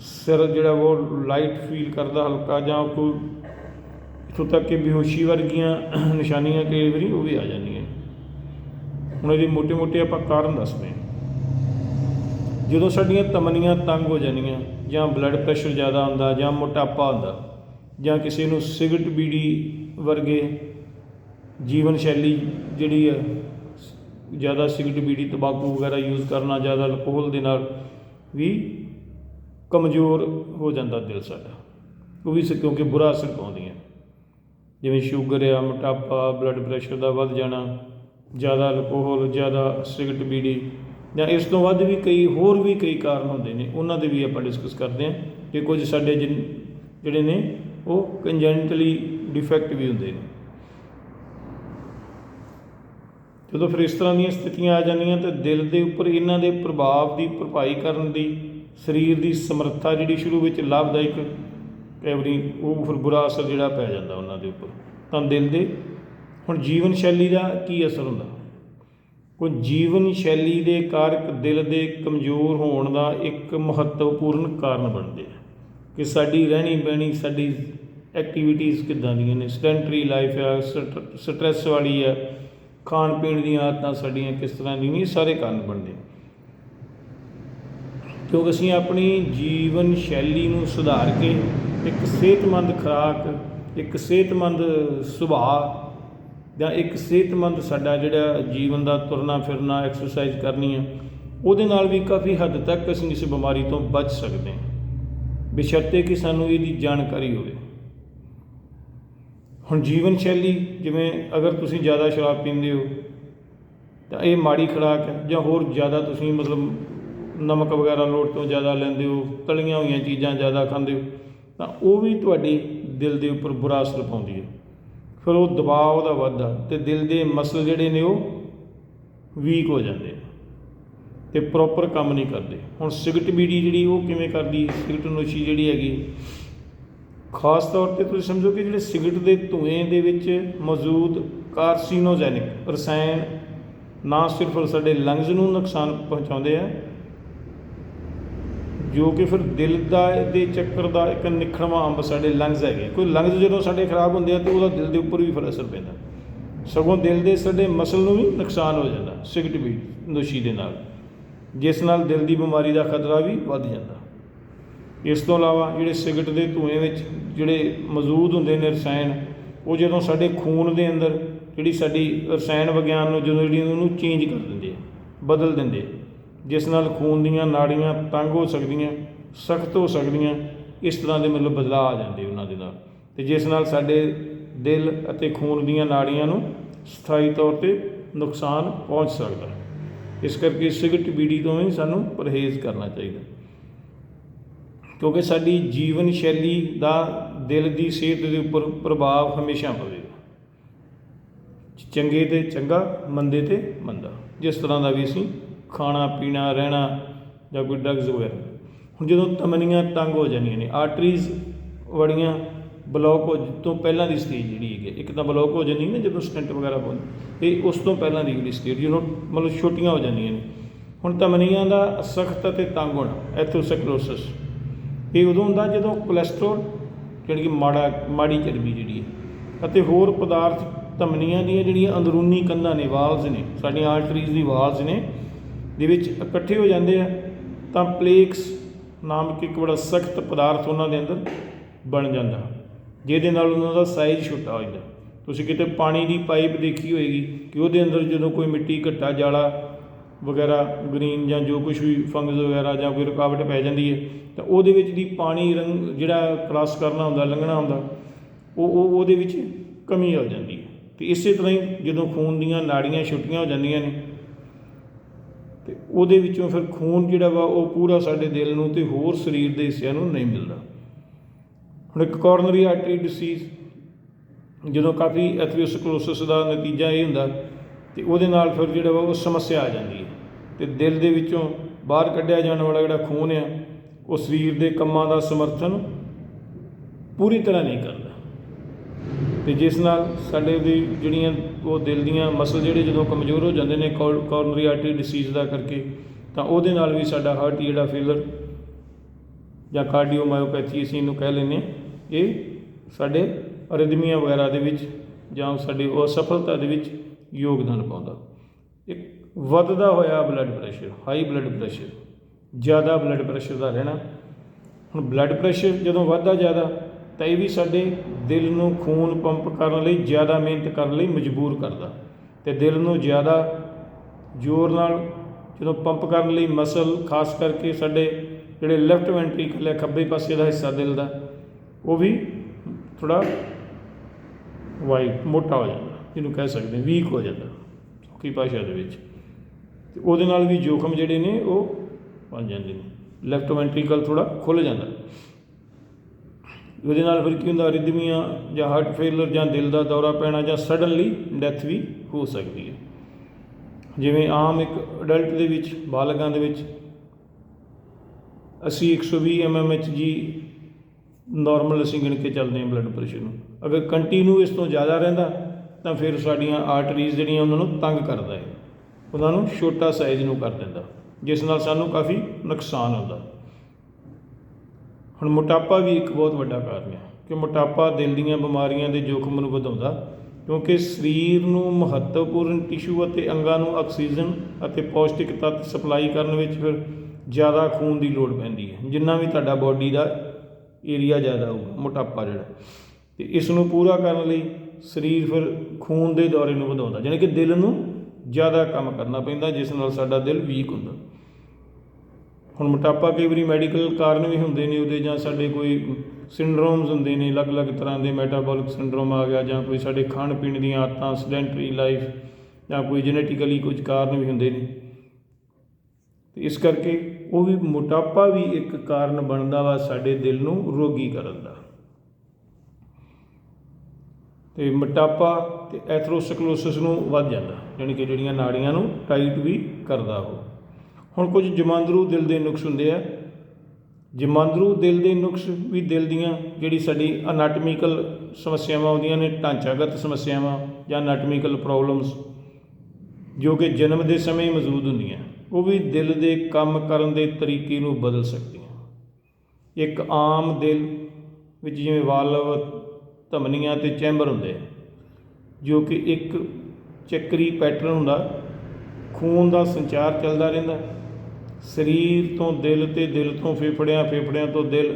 ਸਿਰ ਜਿਹੜਾ ਉਹ ਲਾਈਟ ਫੀਲ ਕਰਦਾ ਹਲਕਾ ਜਾਂ ਕੋਈ ਇਥੋਂ ਤੱਕ ਕਿ ਬੇਹੋਸ਼ੀ ਵਰਗੀਆਂ ਨਿਸ਼ਾਨੀਆਂ ਕਈ ਵਾਰੀ ਉਹ ਵੀ ਆ ਜਾਂਦੀਆਂ ਹੁਣ ਇਹਦੇ ਮੋਟੇ ਮੋਟੇ ਆਪਾਂ ਕਾਰਨ ਦੱਸਦੇ ਜਦੋਂ ਸਾਡੀਆਂ ਤਮਨੀਆਂ ਤੰਗ ਹੋ ਜਾਂਦੀਆਂ ਜਾਂ ਬਲੱਡ ਪ੍ਰੈਸ਼ਰ ਜ਼ਿਆਦਾ ਹੁੰਦਾ ਜਾਂ ਮੋਟਾਪਾ ਹੁੰਦਾ ਜਾਂ ਕਿਸੇ ਨੂੰ ਸਿਗਰਟ ਬੀੜੀ ਵਰਗੇ ਜੀਵਨ ਸ਼ੈਲੀ ਜਿਹੜੀ ਹੈ ਜ਼ਿਆਦਾ ਸਿਗਰਟ ਬੀੜੀ, ਤੰਬਾਕੂ ਵਗੈਰਾ ਯੂਜ਼ ਕਰਨਾ, ਜ਼ਿਆਦਾ ਅਲਕੋਹਲ ਦੇ ਨਾਲ ਵੀ ਕਮਜ਼ੋਰ ਹੋ ਜਾਂਦਾ ਦਿਲ ਸਾਡਾ। ਉਹ ਵੀ ਸ- ਕਿਉਂਕਿ ਬੁਰਾ ਅਸਰ ਪਾਉਂਦੀਆਂ ਜਿਵੇਂ ਸ਼ੂਗਰ ਆ, ਮੋਟਾਪਾ ਬਲੱਡ ਪ੍ਰੈਸ਼ਰ ਦਾ ਵੱਧ ਜਾਣਾ, ਜ਼ਿਆਦਾ ਅਲਕੋਹਲ ਜ਼ਿਆਦਾ ਸਿਗਰਟ ਬੀੜੀ ਜਾਂ ਇਸ ਤੋਂ ਵੱਧ ਵੀ ਕਈ ਹੋਰ ਵੀ ਕਈ ਕਾਰਨ ਹੁੰਦੇ ਨੇ, ਉਹਨਾਂ ਦੇ ਵੀ ਆਪਾਂ ਡਿਸਕਸ ਕਰਦੇ ਹਾਂ ਕਿ ਕੁਝ ਸਾਡੇ ਜਿਨ- ਜਿਹੜੇ ਨੇ ਉਹ ਕੰਜੈਂਟਲੀ ਡਿਫੈਕਟ ਵੀ ਹੁੰਦੇ ਨੇ। ਜਦੋਂ ਫਿਰ ਇਸ ਤਰ੍ਹਾਂ ਦੀਆਂ ਸਥਿਤੀਆਂ ਆ ਜਾਂਦੀਆਂ ਤਾਂ ਦਿਲ ਦੇ ਉੱਪਰ ਇਹਨਾਂ ਦੇ ਪ੍ਰਭਾਵ ਦੀ ਭਰਪਾਈ ਕਰਨ ਦੀ, ਸਰੀਰ ਦੀ ਸਮਰੱਥਾ ਜਿਹੜੀ ਸ਼ੁਰੂ ਵਿੱਚ ਲਾਭਦਾਇਕ ਕਈ ਵਾਰੀ ਉਹ ਫਿਰ ਬੁਰਾ ਅਸਰ ਜਿਹੜਾ ਪੈ ਜਾਂਦਾ ਉਹਨਾਂ ਦੇ ਉੱਪਰ। ਤਾਂ ਦਿਲ ਦੇ ਹੁਣ ਜੀਵਨ ਸ਼ੈਲੀ ਦਾ ਕੀ ਅਸਰ ਹੁੰਦਾ? ਕੋਈ ਜੀਵਨ ਸ਼ੈਲੀ ਦੇ ਕਾਰਕ ਦਿਲ ਦੇ ਕਮਜ਼ੋਰ ਹੋਣ ਦਾ ਇੱਕ ਮਹੱਤਵਪੂਰਨ ਕਾਰਨ ਬਣਦੇ ਆ। ਕਿ ਸਾਡੀ ਰਹਿਣੀ ਬਹਿਣੀ, ਸਾਡੀ ਐਕਟੀਵਿਟੀਜ਼ ਕਿੱਦਾਂ ਦੀਆਂ ਨੇ? ਸਟੈਂਟਰੀ ਲਾਈਫ ਆ ਸਟ੍ਰੈਸ ਵਾਲੀ ਆ, ਖਾਣ ਪੀਣ ਦੀਆਂ ਆਦਤਾਂ ਸਾਡੀਆਂ ਕਿਸ ਤਰ੍ਹਾਂ ਦੀ ਨਹੀਂ ਸਾਰੇ ਕਾਰਨ ਬਣਦੇ ਕਿਉਂਕਿ ਅਸੀਂ ਆਪਣੀ ਜੀਵਨ ਸ਼ੈਲੀ ਨੂੰ ਸੁਧਾਰ ਕੇ ਇੱਕ ਸਿਹਤਮੰਦ ਖੁਰਾਕ, ਇੱਕ ਸਿਹਤਮੰਦ ਸੁਭਾਅ ਜਾਂ ਇੱਕ ਸਿਹਤਮੰਦ ਸਾਡਾ ਜਿਹੜਾ ਜੀਵਨ ਦਾ ਤੁਰਨਾ ਫਿਰਨਾ ਐਕਸਰਸਾਈਜ਼ ਕਰਨੀ ਆ, ਉਹਦੇ ਨਾਲ ਵੀ ਕਾਫੀ ਹੱਦ ਤੱਕ ਅਸੀਂ ਇਸ ਬਿਮਾਰੀ ਤੋਂ ਬਚ ਸਕਦੇ ਹਾਂ। ਬਸ਼ਰਤੇ ਕਿ ਸਾਨੂੰ ਇਹਦੀ ਜਾਣਕਾਰੀ ਹੋਵੇ। ਹੁਣ ਜੀਵਨ ਸ਼ੈਲੀ ਜਿਵੇਂ ਅਗਰ ਤੁਸੀਂ ਜ਼ਿਆਦਾ ਸ਼ਰਾਬ ਪੀਂਦੇ ਹੋ, ਤਾਂ ਇਹ ਮਾੜੀ ਖੁਰਾਕ ਹੈ, ਜਾਂ ਹੋਰ ਜ਼ਿਆਦਾ ਤੁਸੀਂ ਮਤਲਬ ਨਮਕ ਵਗੈਰਾ ਲੋੜ ਤੋਂ ਜ਼ਿਆਦਾ ਲੈਂਦੇ ਹੋ, ਤਲੀਆਂ ਹੋਈਆਂ ਚੀਜ਼ਾਂ ਜ਼ਿਆਦਾ ਖਾਂਦੇ ਹੋ, ਤਾਂ ਉਹ ਵੀ ਤੁਹਾਡੀ ਦਿਲ ਦੇ ਉੱਪਰ ਬੁਰਾ ਅਸਰ ਪਾਉਂਦੀ ਹੈ। ਫਿਰ ਉਹ ਦਬਾਅ ਉਹਦਾ ਵੱਧਦਾ ਤੇ ਦਿਲ ਦੇ ਮਸਲ ਜਿਹੜੇ ਨੇ ਉਹ ਵੀਕ ਹੋ ਜਾਂਦੇ ਨੇ ਤੇ ਪ੍ਰੋਪਰ ਕੰਮ ਨਹੀਂ ਕਰਦੇ। ਹੁਣ ਸਿਗਰਟ ਬੀੜੀ ਜਿਹੜੀ ਉਹ ਕਿਵੇਂ ਕਰਦੀ ਸਿਗਰਟ ਨੋਸ਼ੀ ਜਿਹੜੀ ਹੈਗੀ ਖਾਸ ਤੌਰ ਤੇ ਤੁਸੀਂ ਸਮਝੋ ਕਿ ਜਿਹੜੇ ਸਿਗਰਟ ਦੇ ਧੂਏ ਦੇ ਵਿੱਚ ਮੌਜੂਦ ਕਾਰਸੀਨੋਜੈਨਿਕ ਰਸਾਇਣ ਨਾ ਸਿਰਫ ਸਾਡੇ ਲੰਗਸ ਨੂੰ ਨੁਕਸਾਨ ਪਹੁੰਚਾਉਂਦੇ ਆ ਜੋ ਕਿ ਫਿਰ ਦਿਲ ਦਾ ਦੇ ਚੱਕਰ ਦਾ ਇੱਕ ਨਿਖੜਵਾ ਅੰਬ ਸਾਡੇ ਲੰਗਸ ਹੈਗੇ ਕੋਈ ਲੰਗਸ ਜਦੋਂ ਸਾਡੇ ਖਰਾਬ ਹੁੰਦੇ ਆ ਤੇ ਉਹਦਾ ਦਿਲ ਦੇ ਉੱਪਰ ਵੀ ਫਿਰ ਅਸਰ ਪੈਂਦਾ। ਸਗੋਂ ਦਿਲ ਦੇ ਸਾਡੇ ਮਸਲ ਨੂੰ ਵੀ ਨੁਕਸਾਨ ਹੋ ਜਾਂਦਾ, ਸਿਗਰਟ ਵੀ, ਨੋਸ਼ੀ ਦੇ ਨਾਲ। ਜਿਸ ਨਾਲ ਦਿਲ ਦੀ ਬਿਮਾਰੀ ਦਾ ਖਤਰਾ ਵੀ ਵੱਧ ਜਾਂਦਾ। ਇਸ ਤੋਂ ਇਲਾਵਾ ਜਿਹੜੇ ਸਿਗਰਟ ਦੇ ਧੂਏ ਵਿੱਚ ਜਿਹੜੇ ਮੌਜੂਦ ਹੁੰਦੇ ਨੇ ਰਸਾਇਣ, ਉਹ ਜਦੋਂ ਸਾਡੇ ਖੂਨ ਦੇ ਅੰਦਰ ਜਿਹੜੀ ਸਾਡੀ ਰਸਾਇਣ ਵਿਗਿਆਨ ਨੂੰ ਜਦੋਂ ਜਿਹੜੀ ਉਹਨੂੰ ਚੇਂਜ ਕਰ ਦਿੰਦੇ ਆ, ਬਦਲ ਦਿੰਦੇ ਆ। ਜਿਸ ਨਾਲ ਖੂਨ ਦੀਆਂ ਨਾੜੀਆਂ ਤੰਗ ਹੋ ਸਕਦੀਆਂ, ਸਖਤ ਹੋ ਸਕਦੀਆਂ, ਇਸ ਤਰ੍ਹਾਂ ਦੇ ਮਤਲਬ ਬਦਲਾਅ ਆ ਜਾਂਦੇ ਉਹਨਾਂ ਦੇ ਨਾਲ। ਤੇ ਜਿਸ ਨਾਲ ਸਾਡੇ ਦਿਲ ਅਤੇ ਖੂਨ ਦੀਆਂ ਨਾੜੀਆਂ ਨੂੰ ਸਥਾਈ ਤੌਰ ਤੇ ਨੁਕਸਾਨ ਪਹੁੰਚ ਸਕਦਾ ਹੈ। ਇਸ ਕਰਕੇ ਸਿਗਰਟ ਬੀੜੀ ਤੋਂ ਹੀ ਸਾਨੂੰ ਪਰਹੇਜ਼ ਕਰਨਾ ਚਾਹੀਦਾ। ਕਿਉਂਕਿ ਸਾਡੀ ਜੀਵਨ ਸ਼ੈਲੀ ਦਾ ਦਿਲ ਦੀ ਸਿਹਤ ਦੇ ਉੱਪਰ ਪ੍ਰਭਾਵ ਹਮੇਸ਼ਾ ਪਵੇਗਾ। ਚੰਗੇ ਤੇ ਚੰਗਾ, ਮੰਦੇ ਤੇ ਮੰਦਾ, ਜਿਸ ਤਰ੍ਹਾਂ ਦਾ ਵੀ ਅਸੀਂ ਖਾਣਾ, ਪੀਣਾ, ਰਹਿਣਾ ਜਾਂ ਕੋਈ ਡਰੱਗਸ ਵਗੈਰਾ ਹੁਣ ਜਦੋਂ ਤਮਨੀਆਂ ਤੰਗ ਹੋ ਜਾਂਦੀਆਂ ਨੇ ਆਰਟਰੀਜ਼ ਬੜੀਆਂ ਬਲੌਕ ਹੋ ਤੋਂ ਪਹਿਲਾਂ ਦੀ ਸਟੇਜ ਜਿਹੜੀ ਹੈਗੀ ਹੈ। ਇੱਕ ਤਾਂ ਬਲੌਕ ਹੋ ਜਾਂਦੀ ਨਾ ਜਦੋਂ ਸਟੈਂਟ ਵਗੈਰਾ ਪਾਉਂਦੇ ਇਹ ਉਸ ਤੋਂ ਪਹਿਲਾਂ ਦੀ ਜਿਹੜੀ ਸਟੇਜ ਜਦੋਂ ਮਤਲਬ ਛੋਟੀਆਂ ਹੋ ਜਾਂਦੀਆਂ ਨੇ ਹੁਣ ਤਮਨੀਆਂ ਦਾ ਸਖਤ ਅਤੇ ਤੰਗ ਹੋਣਾ ਐਥੋਸੈਕਲੋਸਿਸ ਇਹ ਉਦੋਂ ਹੁੰਦਾ ਜਦੋਂ ਕੋਲੇਸਟ੍ਰੋਲ ਜਿਹੜੀ ਕਿ ਮਾੜਾ, ਮਾੜੀ ਚਰਬੀ ਜਿਹੜੀ ਹੈ, ਅਤੇ ਹੋਰ ਪਦਾਰਥ ਧਮਨੀਆਂ ਦੀਆਂ ਜਿਹੜੀਆਂ ਅੰਦਰੂਨੀ ਕੰਧਾਂ ਨੇ ਵਾਲਸ ਨੇ, ਸਾਡੀਆਂ ਆਰਟਰੀਜ਼ ਦੀ ਵਾਲਸ ਨੇ ਦੇ ਵਿੱਚ ਇਕੱਠੇ ਹੋ ਜਾਂਦੇ ਆ, ਤਾਂ ਪਲੇਕਸ ਨਾਮਕ ਇੱਕ ਬੜਾ ਸਖਤ ਪਦਾਰਥ ਉਹਨਾਂ ਦੇ ਅੰਦਰ ਬਣ ਜਾਂਦਾ। ਜਿਹਦੇ ਨਾਲ ਉਹਨਾਂ ਦਾ ਸਾਈਜ਼ ਛੋਟਾ ਹੋ ਜਾਂਦਾ। ਤੁਸੀਂ ਕਿਤੇ ਪਾਣੀ ਦੀ ਪਾਈਪ ਦੇਖੀ ਹੋਏਗੀ ਕਿ ਉਹਦੇ ਅੰਦਰ ਜਦੋਂ ਕੋਈ ਮਿੱਟੀ, ਘੱਟਾ, ਜਾਲਾ ਵਗੈਰਾ ਗ੍ਰੀਨ ਜਾਂ ਜੋ ਕੁਝ ਵੀ ਫੰਗਸ ਵਗੈਰਾ ਜਾਂ ਕੋਈ ਰੁਕਾਵਟ ਪੈ ਜਾਂਦੀ ਹੈ, ਤਾਂ ਉਹਦੇ ਵਿੱਚ ਦੀ ਪਾਣੀ ਰੰਗ ਜਿਹੜਾ ਕ੍ਰਾਸ ਕਰਨਾ ਹੁੰਦਾ, ਲੰਘਣਾ ਹੁੰਦਾ, ਉਹ ਉਹ, ਉਹਦੇ ਵਿੱਚ ਕਮੀ ਆ ਜਾਂਦੀ ਹੈ। ਤੇ ਇਸੇ ਤਰ੍ਹਾਂ ਹੀ ਜਦੋਂ ਖੂਨ ਦੀਆਂ ਨਾੜੀਆਂ ਛੁੱਟੀਆਂ ਹੋ ਜਾਂਦੀਆਂ ਨੇ ਤੇ ਉਹਦੇ ਵਿੱਚੋਂ ਫਿਰ ਖੂਨ ਜਿਹੜਾ ਵਾ ਉਹ ਪੂਰਾ ਸਾਡੇ ਦਿਲ ਨੂੰ ਤੇ ਹੋਰ ਸਰੀਰ ਦੇ ਹਿੱਸਿਆਂ ਨੂੰ ਨਹੀਂ ਮਿਲਦਾ। ਹੁਣ ਇੱਕ ਕੋਰਨਰੀ ਆਰਟਰੀ ਡਿਸੀਜ਼ ਜਦੋਂ ਕਾਫੀ ਐਥਰੀਓਸਕਲੋਸਿਸ ਦਾ ਨਤੀਜਾ ਇਹ ਹੁੰਦਾ ਤੇ ਉਹਦੇ ਨਾਲ ਫਿਰ ਜਿਹੜਾ ਵਾ ਉਹ ਸਮੱਸਿਆ ਆ ਜਾਂਦੀ ਹੈ। ਤੇ ਦਿਲ ਦੇ ਵਿੱਚੋਂ ਬਾਹਰ ਕੱਢਿਆ ਜਾਣ ਵਾਲਾ ਜਿਹੜਾ ਖੂਨ ਆ, ਉਹ ਸਰੀਰ ਦੇ ਕੰਮਾਂ ਦਾ ਸਮਰਥਨ ਪੂਰੀ ਤਰ੍ਹਾਂ ਨਹੀਂ ਕਰਦਾ। ਤੇ ਜਿਸ ਨਾਲ ਸਾਡੇ ਦੀ ਜਿਹੜੀਆਂ ਉਹ ਦਿਲ ਦੀਆਂ ਮਸਲ ਜਿਹੜੇ ਜਦੋਂ ਕਮਜ਼ੋਰ ਹੋ ਜਾਂਦੇ ਨੇ ਕੋਰਨਰੀ ਆਰਟਰੀ ਡਿਸੀਜ਼ ਦਾ ਕਰਕੇ, ਤਾਂ ਉਹਦੇ ਨਾਲ ਵੀ ਸਾਡਾ ਹਾਰਟ ਜਿਹੜਾ ਫੇਲਰ ਜਾਂ ਕਾਰਡੀਓਮਾਇਓਪੈਥੀ ਅਸੀਂ ਇਹਨੂੰ ਕਹਿ ਲੈਂਦੇ ਹਾਂ, ਇਹ ਸਾਡੇ ਅਰਿਦਮੀਆਂ ਵਗੈਰਾ ਦੇ ਵਿੱਚ ਜਾਂ ਸਾਡੇ ਅਸਫਲਤਾ ਦੇ ਵਿੱਚ ਯੋਗਦਾਨ ਪਾਉਂਦਾ। ਇੱਕ ਵੱਧਦਾ ਹੋਇਆ blood pressure high blood pressure ਜ਼ਿਆਦਾ ਬਲੱਡ ਪ੍ਰੈਸ਼ਰ ਦਾ ਰਹਿਣਾ। ਹੁਣ ਬਲੱਡ ਪ੍ਰੈਸ਼ਰ ਜਦੋਂ ਵੱਧਦਾ ਜ਼ਿਆਦਾ ਤਾਂ ਇਹ ਵੀ ਸਾਡੇ ਦਿਲ ਨੂੰ ਖੂਨ ਪੰਪ ਕਰਨ ਲਈ ਜ਼ਿਆਦਾ ਮਿਹਨਤ ਕਰਨ ਲਈ ਮਜਬੂਰ ਕਰਦਾ। ਤੇ ਦਿਲ ਨੂੰ ਜ਼ਿਆਦਾ ਜ਼ੋਰ ਨਾਲ ਜਦੋਂ ਪੰਪ ਕਰਨ ਲਈ ਮਸਲ, ਖਾਸ ਕਰਕੇ ਸਾਡੇ ਜਿਹੜੇ ਲੈਫਟ ਵੈਂਟ੍ਰੀਕਲ ਹੈ ਖੱਬੇ ਪਾਸੇ ਦਾ ਹਿੱਸਾ ਦਿਲ ਦਾ, ਉਹ ਵੀ ਥੋੜਾ ਵਾਈਟ, ਮੋਟਾ ਹੋ ਜਾਂਦਾ, ਜਿਹਨੂੰ ਕਹਿ ਸਕਦੇ ਵੀਕ ਹੋ ਜਾਂਦਾ ਸੌਖੀ ਭਾਸ਼ਾ ਦੇ ਵਿੱਚ। ਤੇ ਉਹਦੇ ਨਾਲ ਵੀ ਜੋਖਮ ਜਿਹੜੇ ਨੇ ਉਹ ਬਣ ਜਾਂਦੇ ਨੇ। ਲੈਫਟ ਵੈਂਟ੍ਰੀਕਲ ਥੋੜਾ ਖੁੱਲ ਜਾਂਦਾ। ਉਹਦੇ ਨਾਲ ਫਿਰ ਕੀ ਹੁੰਦਾ ਅਰਿਦਮੀਆਂ ਜਾਂ ਹਾਰਟ ਫੇਲਰ ਜਾਂ ਦਿਲ ਦਾ ਦੌਰਾ ਪੈਣਾ ਜਾਂ ਸਡਨਲੀ ਡੈਥ ਵੀ ਹੋ ਸਕਦੀ ਹੈ। ਜਿਵੇਂ ਆਮ ਇੱਕ ਅਡਲਟ ਦੇ ਵਿੱਚ, ਬਾਲਗਾਂ ਦੇ ਵਿੱਚ ਅਸੀਂ 120 mmHg ਨਾਰਮਲ ਅਸੀਂ ਗਿਣ ਕੇ ਚੱਲਦੇ ਹਾਂ ਬਲੱਡ ਪ੍ਰੈਸ਼ਰ ਨੂੰ। ਅਗਰ ਕੰਟੀਨਿਊ ਇਸ ਤੋਂ ਜ਼ਿਆਦਾ ਰਹਿੰਦਾ, ਤਾਂ ਫਿਰ ਸਾਡੀਆਂ ਆਰਟਰੀਜ਼ ਜਿਹੜੀਆਂ ਉਹਨਾਂ ਨੂੰ ਤੰਗ ਕਰਦਾ ਹੈ। ਉਹਨਾਂ ਨੂੰ ਛੋਟਾ ਸਾਈਜ਼ ਨੂੰ ਕਰ ਦਿੰਦਾ, ਜਿਸ ਨਾਲ ਸਾਨੂੰ ਕਾਫੀ ਨੁਕਸਾਨ ਹੁੰਦਾ। ਹੁਣ ਮੋਟਾਪਾ ਵੀ ਇੱਕ ਬਹੁਤ ਵੱਡਾ ਕਾਰਨ ਹੈ, ਕਿ ਮੋਟਾਪਾ ਦਿਲ ਦੀਆਂ ਬਿਮਾਰੀਆਂ ਦੇ ਜੋਖਮ ਨੂੰ ਵਧਾਉਂਦਾ, ਕਿਉਂਕਿ ਸਰੀਰ ਨੂੰ ਮਹੱਤਵਪੂਰਨ ਟਿਸ਼ੂ ਅਤੇ ਅੰਗਾਂ ਨੂੰ ਆਕਸੀਜਨ ਅਤੇ ਪੌਸ਼ਟਿਕ ਤੱਤ ਸਪਲਾਈ ਕਰਨ ਵਿੱਚ ਫਿਰ ਜ਼ਿਆਦਾ ਖੂਨ ਦੀ ਲੋੜ ਪੈਂਦੀ ਹੈ, ਜਿੰਨਾ ਵੀ ਤੁਹਾਡਾ ਬਾਡੀ ਦਾ ਏਰੀਆ ਜ਼ਿਆਦਾ ਹੋਊਗਾ, ਮੋਟਾਪਾ ਜਿਹੜਾ। ਤੇ ਇਸ ਨੂੰ ਪੂਰਾ ਕਰਨ ਲਈ ਸਰੀਰ ਫਿਰ ਖੂਨ ਦੇ ਦੌਰੇ ਨੂੰ ਵਧਾਉਂਦਾ ਯਾਨੀ ਕਿ ਦਿਲ ਨੂੰ ਜ਼ਿਆਦਾ ਕੰਮ ਕਰਨਾ ਪੈਂਦਾ, ਜਿਸ ਨਾਲ ਸਾਡਾ ਦਿਲ ਵੀਕ ਹੁੰਦਾ। ਹੁਣ ਮੋਟਾਪਾ ਕਈ ਵਾਰੀ ਮੈਡੀਕਲ ਕਾਰਨ ਵੀ ਹੁੰਦੇ ਨੇ ਉਹਦੇ ਜਾਂ ਸਾਡੇ ਕੋਈ ਸਿੰਡਰੋਮਸ ਹੁੰਦੇ ਨੇ, ਅਲੱਗ-ਅਲੱਗ ਤਰ੍ਹਾਂ ਦੇ ਮੈਟਾਬੋਲਿਕ ਸਿੰਡਰੋਮ ਆ ਗਿਆ ਜਾਂ ਕੋਈ ਸਾਡੇ ਖਾਣ ਪੀਣ ਦੀਆਂ ਆਦਤਾਂ ਸੈਡੈਂਟਰੀ ਲਾਈਫ ਜਾਂ ਕੋਈ ਜੈਨੇਟਿਕਲੀ ਕੁਝ ਕਾਰਨ ਵੀ ਹੁੰਦੇ ਨੇ। ਤੇ ਇਸ ਕਰਕੇ ਉਹ ਵੀ ਮੋਟਾਪਾ ਵੀ ਇੱਕ ਕਾਰਨ ਬਣਦਾ ਵਾ ਸਾਡੇ ਦਿਲ ਨੂੰ ਰੋਗੀ ਕਰਨ ਦਾ। ਤੇ ਮੋਟਾਪਾ ਤੇ ਐਥਰੋਸਕਲੋਸਿਸ ਨੂੰ ਵੱਧ ਜਾਂਦਾ ਯਾਨੀ ਕਿ ਜਿਹੜੀਆਂ ਨਾੜੀਆਂ ਨੂੰ ਟਾਈਟ ਵੀ ਕਰਦਾ ਉਹ। ਹੁਣ ਕੁਝ ਜਮਾਂਦਰੂ ਦਿਲ ਦੇ ਨੁਕਸ ਹੁੰਦੇ ਆ। ਜਮਾਂਦਰੂ ਦਿਲ ਦੇ ਨੁਕਸ ਵੀ ਦਿਲ ਦੀਆਂ ਜਿਹੜੀ ਸਾਡੀ ਅਨਾਟਮੀਕਲ ਸਮੱਸਿਆਵਾਂ ਆਉਂਦੀਆਂ ਨੇ, ਢਾਂਚਾਗਤ ਸਮੱਸਿਆਵਾਂ ਜਾਂ ਅਨਾਟਮੀਕਲ ਪ੍ਰੋਬਲਮਸ ਜੋ ਕਿ ਜਨਮ ਦੇ ਸਮੇਂ ਹੀ ਮੌਜੂਦ ਹੁੰਦੀਆਂ, ਉਹ ਵੀ ਦਿਲ ਦੇ ਕੰਮ ਕਰਨ ਦੇ ਤਰੀਕੇ ਨੂੰ ਬਦਲ ਸਕਦੀਆਂ। ਇੱਕ ਆਮ ਦਿਲ ਵਿੱਚ ਜਿਵੇਂ ਵਾਲਵ, ਧਮਨੀਆਂ ਤੇ ਚੈਂਬਰ ਹੁੰਦੇ ਜੋ ਕਿ ਇੱਕ ਚੱਕਰੀ ਪੈਟਰਨ ਹੁੰਦਾ, ਖੂਨ ਦਾ ਸੰਚਾਰ ਚੱਲਦਾ ਰਹਿੰਦਾ ਸਰੀਰ ਤੋਂ ਦਿਲ ਤੇ ਦਿਲ ਤੋਂ ਫੇਫੜਿਆਂ ਫੇਫੜਿਆਂ ਤੋਂ ਦਿਲ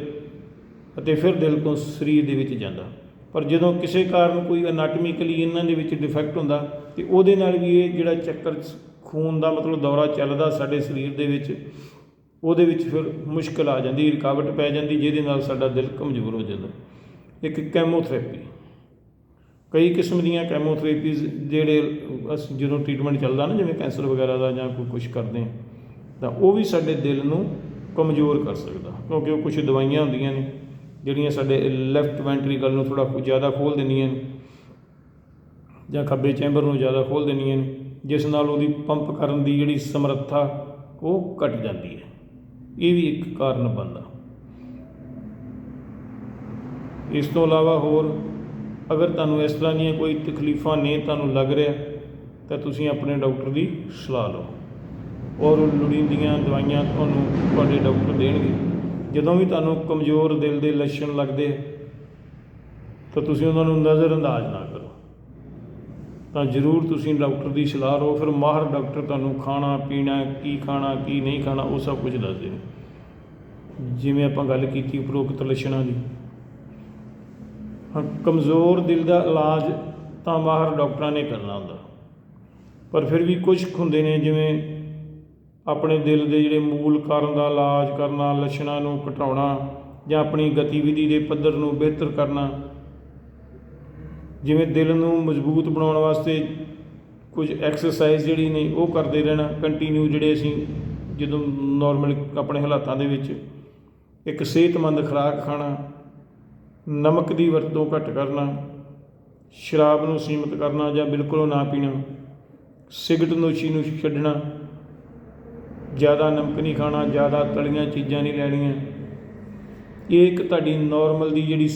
ਅਤੇ ਫਿਰ ਦਿਲ ਤੋਂ ਸਰੀਰ ਦੇ ਵਿੱਚ ਜਾਂਦਾ। ਪਰ ਜਦੋਂ ਕਿਸੇ ਕਾਰਨ ਕੋਈ ਅਨਾਟਮਿਕਲੀ ਇਹਨਾਂ ਦੇ ਵਿੱਚ ਡਿਫੈਕਟ ਹੁੰਦਾ, ਤੇ ਉਹਦੇ ਨਾਲ ਵੀ ਇਹ ਜਿਹੜਾ ਚੱਕਰ ਖੂਨ ਦਾ ਮਤਲਬ ਦੌਰਾ ਚੱਲਦਾ ਸਾਡੇ ਸਰੀਰ ਦੇ ਵਿੱਚ, ਉਹਦੇ ਵਿੱਚ ਫਿਰ ਮੁਸ਼ਕਲ ਆ ਜਾਂਦੀ, ਰੁਕਾਵਟ ਪੈ ਜਾਂਦੀ, ਜਿਹਦੇ ਨਾਲ ਸਾਡਾ ਦਿਲ ਕਮਜ਼ੋਰ ਹੋ ਜਾਂਦਾ। ਇੱਕ ਕੈਮੋਥੈਰੇਪੀ ਕਈ ਕਿਸਮ ਦੀਆਂ ਕੈਮੋਥੈਰੇਪੀਜ਼ ਜਿਹੜੇ ਅਸੀਂ, ਜਦੋਂ ਟ੍ਰੀਟਮੈਂਟ ਚੱਲਦਾ ਨਾ, ਜਿਵੇਂ ਕੈਂਸਰ ਵਗੈਰਾ ਦਾ ਜਾਂ ਕੋਈ ਕੁਝ ਕਰਦੇ ਹਾਂ ਤਾਂ ਉਹ ਵੀ ਸਾਡੇ ਦਿਲ ਨੂੰ ਕਮਜ਼ੋਰ ਕਰ ਸਕਦਾ, ਕਿਉਂਕਿ ਉਹ ਕੁਝ ਦਵਾਈਆਂ ਹੁੰਦੀਆਂ ਨੇ, ਜਿਹੜੀਆਂ ਸਾਡੇ ਲੈਫਟ ਵੈਂਟਰੀਕਲ ਨੂੰ ਥੋੜਾ ਜ਼ਿਆਦਾ ਖੋਲ ਦਿੰਦੀਆਂ ਨੇ, ਜਾਂ ਖੱਬੇ ਚੈਂਬਰ ਨੂੰ ਜ਼ਿਆਦਾ ਖੋਲ ਦਿੰਦੀਆਂ ਨੇ, ਜਿਸ ਨਾਲ ਉਹਦੀ ਪੰਪ ਕਰਨ ਦੀ ਜਿਹੜੀ ਸਮਰੱਥਾ, ਉਹ ਘਟ ਜਾਂਦੀ ਹੈ। ਇਹ ਵੀ ਇੱਕ ਕਾਰਨ ਬਣਦਾ। ਇਸ ਤੋਂ ਇਲਾਵਾ ਹੋਰ, ਅਗਰ ਤੁਹਾਨੂੰ ਇਸ ਤਰ੍ਹਾਂ ਦੀਆਂ ਕੋਈ ਤਕਲੀਫਾਂ ਨੇ, ਤੁਹਾਨੂੰ ਲੱਗ ਰਿਹਾ, ਤਾਂ ਤੁਸੀਂ ਆਪਣੇ ਡਾਕਟਰ ਦੀ ਸਲਾਹ ਲਓ। ਔਰ ਲੋੜੀਂਦੀਆਂ ਦਵਾਈਆਂ ਤੁਹਾਨੂੰ ਤੁਹਾਡੇ ਡਾਕਟਰ ਦੇਣਗੇ। ਜਦੋਂ ਵੀ ਤੁਹਾਨੂੰ ਕਮਜ਼ੋਰ ਦਿਲ ਦੇ ਲੱਛਣ ਲੱਗਦੇ ਤਾਂ ਤੁਸੀਂ ਉਹਨਾਂ ਨੂੰ ਨਜ਼ਰ ਅੰਦਾਜ਼ ਨਾ ਕਰੋ। ਤਾਂ ਜ਼ਰੂਰ ਤੁਸੀਂ ਡਾਕਟਰ ਦੀ ਸਲਾਹ ਲਓ, ਫਿਰ ਮਾਹਰ ਡਾਕਟਰ ਤੁਹਾਨੂੰ ਖਾਣਾ, ਪੀਣਾ, ਕੀ ਖਾਣਾ, ਕੀ ਨਹੀਂ ਖਾਣਾ, ਉਹ ਸਭ ਕੁਝ ਦੱਸਦੇ ਨੇ ਜਿਵੇਂ ਆਪਾਂ ਗੱਲ ਕੀਤੀ ਉਪਰੋਕਤ ਲੱਛਣਾਂ ਦੀ। ਹਾਂ, ਕਮਜ਼ੋਰ ਦਿਲ ਦਾ ਇਲਾਜ ਤਾਂ ਮਾਹਰ ਡਾਕਟਰਾਂ ਨੇ ਕਰਨਾ ਹੁੰਦਾ। ਪਰ ਫਿਰ ਵੀ ਕੁਝ ਹੁੰਦੇ ਨੇ, ਜਿਵੇਂ ਆਪਣੇ ਦਿਲ ਦੇ ਜਿਹੜੇ ਮੂਲ ਕਾਰਨ ਦਾ ਇਲਾਜ ਕਰਨਾ, ਲੱਛਣਾਂ ਨੂੰ ਘਟਾਉਣਾ ਜਾਂ ਆਪਣੀ ਗਤੀਵਿਧੀ ਦੇ ਪੱਧਰ ਨੂੰ ਬਿਹਤਰ ਕਰਨਾ, ਜਿਵੇਂ ਦਿਲ ਨੂੰ ਮਜ਼ਬੂਤ ਬਣਾਉਣ ਵਾਸਤੇ ਕੁਝ ਐਕਸਰਸਾਈਜ਼ ਜਿਹੜੀ ਨੇ ਉਹ ਕਰਦੇ ਰਹਿਣਾ ਕੰਟੀਨਿਊ ਜਿਹੜੇ ਅਸੀਂ ਜਦੋਂ ਨਾਰਮਲ ਆਪਣੇ ਹਾਲਾਤਾਂ ਦੇ ਵਿੱਚ ਇੱਕ ਸਿਹਤਮੰਦ ਖੁਰਾਕ ਖਾਣਾ, ਨਮਕ ਦੀ ਵਰਤੋਂ ਘੱਟ ਕਰਨਾ, ਸ਼ਰਾਬ ਨੂੰ ਸੀਮਿਤ ਕਰਨਾ ਜਾਂ ਬਿਲਕੁਲ ਨਾ ਪੀਣਾ, ਸਿਗਰਟ ਨੋਸ਼ੀ ਨੂੰ ਛੱਡਣਾ ਜ਼ਿਆਦਾ ਨਮਕ ਨਹੀਂ ਖਾਣਾ, ਜ਼ਿਆਦਾ ਤਲੀਆਂ ਚੀਜ਼ਾਂ ਨਹੀਂ ਲੈਣੀਆਂ। ਇਹ ਇੱਕ ਤੁਹਾਡੀ ਨਾਰਮਲ ਦੀ ਜਿਹੜੀ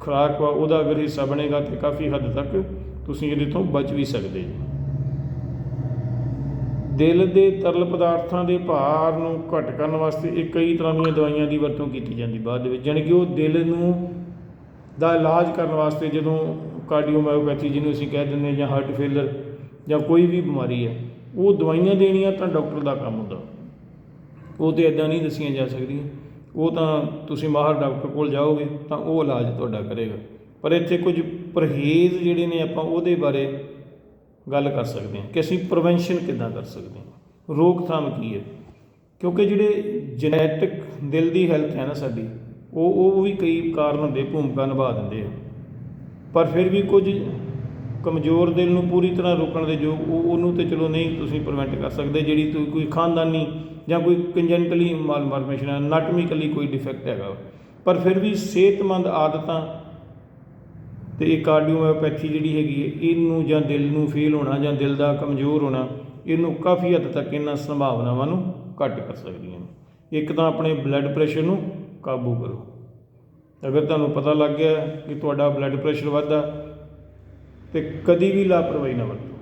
ਖੁਰਾਕ ਵਾ, ਉਹਦਾ ਅਗਰ ਹਿੱਸਾ ਬਣੇਗਾ ਤੇ ਕਾਫੀ ਹੱਦ ਤੱਕ ਤੁਸੀਂ ਇਹਦੇ ਤੋਂ ਬਚ ਵੀ ਸਕਦੇ ਜੀ ਦਿਲ ਦੇ ਤਰਲ ਪਦਾਰਥਾਂ ਦੇ ਭਾਰ ਨੂੰ ਘੱਟ ਕਰਨ ਵਾਸਤੇ ਇਹ ਕਈ ਤਰ੍ਹਾਂ ਦੀਆਂ ਦਵਾਈਆਂ ਦੀ ਵਰਤੋਂ ਕੀਤੀ ਜਾਂਦੀ ਬਾਅਦ ਦੇ ਵਿੱਚ। ਜਾਣੀ ਕਿ ਉਹ ਦਿਲ ਨੂੰ, ਦਾ ਇਲਾਜ ਕਰਨ ਵਾਸਤੇ ਜਦੋਂ ਕਾਰਡੀਓਮਾਇਓਪੈਥੀ ਜਿਹਨੂੰ ਅਸੀਂ ਕਹਿ ਦਿੰਦੇ ਹਾਂ ਜਾਂ ਹਾਰਟ ਫੇਲਰ ਜਾਂ ਕੋਈ ਵੀ ਬਿਮਾਰੀ ਹੈ ਉਹ ਦਵਾਈਆਂ ਦੇਣੀਆਂ ਤਾਂ ਡਾਕਟਰ ਦਾ ਕੰਮ ਹੁੰਦਾ। ਉਹ ਤੇ ਇਦਾਂ ਨਹੀਂ ਦੱਸੀਆਂ ਜਾ ਸਕਦੀਆਂ। ਉਹ ਤਾਂ ਤੁਸੀਂ ਮਾਹਰ ਡਾਕਟਰ ਕੋਲ ਜਾਓਗੇ ਤਾਂ ਉਹ ਇਲਾਜ ਤੁਹਾਡਾ ਕਰੇਗਾ। ਪਰ ਇੱਥੇ ਕੁਝ ਪਰਹੇਜ਼ ਜਿਹੜੇ ਨੇ ਆਪਾਂ ਉਹਦੇ ਬਾਰੇ ਗੱਲ ਕਰ ਸਕਦੇ ਹਾਂ ਕਿ ਅਸੀਂ ਪ੍ਰੀਵੈਂਸ਼ਨ ਕਿੱਦਾਂ ਕਰ ਸਕਦੇ ਹਾਂ। ਰੋਕਥਾਮ ਕੀ ਹੈ? ਕਿਉਂਕਿ ਜਿਹੜੇ ਜੈਨੇਟਿਕ ਦਿਲ ਦੀ ਹੈਲਥ ਹੈ ਨਾ ਸਾਡੀ, ਉਹ ਉਹ ਵੀ ਕਈ ਕਾਰਨ ਹੁੰਦੇ, ਭੂਮਿਕਾ ਨਿਭਾ ਦਿੰਦੇ ਆ। ਪਰ ਫਿਰ ਵੀ ਕੁਝ ਕਮਜ਼ੋਰ ਦਿਲ ਨੂੰ ਪੂਰੀ ਤਰ੍ਹਾਂ ਰੋਕਣ ਦੇ ਯੋਗ, ਉਹ ਉਹਨੂੰ ਤੇ ਚਲੋ ਨਹੀਂ ਤੁਸੀਂ ਪ੍ਰੀਵੈਂਟ ਕਰ ਸਕਦੇ, ਜਿਹੜੀ ਤੁਸੀਂ ਕੋਈ ਖਾਨਦਾਨੀ ਜਾਂ ਕੋਈ ਕੰਜੈਂਟਲੀ ਮਾਲਫਾਰਮੇਸ਼ਨ ਹੈ anatomically ਕੋਈ ਡਿਫੈਕਟ ਹੈਗਾ ਪਰ ਫਿਰ ਵੀ ਸਿਹਤਮੰਦ ਆਦਤਾਂ ਤੇ ਇਹ ਕਾਰਡੀਓਮਾਇਓਪੈਥੀ ਜਿਹੜੀ ਹੈਗੀ ਹੈ, ਇਹਨੂੰ ਜਾਂ ਦਿਲ ਨੂੰ ਫੇਲ ਹੋਣਾ ਜਾਂ ਦਿਲ ਦਾ ਕਮਜ਼ੋਰ ਹੋਣਾ, ਇਹਨੂੰ ਕਾਫੀ ਹੱਦ ਤੱਕ ਇਹਨਾਂ ਸੰਭਾਵਨਾਵਾਂ ਨੂੰ ਘੱਟ ਕਰ ਸਕਦੀਆਂ ਨੇ। ਇੱਕ ਤਾਂ ਆਪਣੇ ਬਲੱਡ ਪ੍ਰੈਸ਼ਰ ਨੂੰ ਕਾਬੂ ਕਰੋ। ਅਗਰ ਤੁਹਾਨੂੰ ਪਤਾ ਲੱਗ ਗਿਆ ਕਿ ਤੁਹਾਡਾ ਬਲੱਡ ਪ੍ਰੈਸ਼ਰ ਵੱਧਦਾ ਤੇ ਕਦੀ ਵੀ ਲਾਪਰਵਾਹੀ ਨਾ ਵਰਤੋ।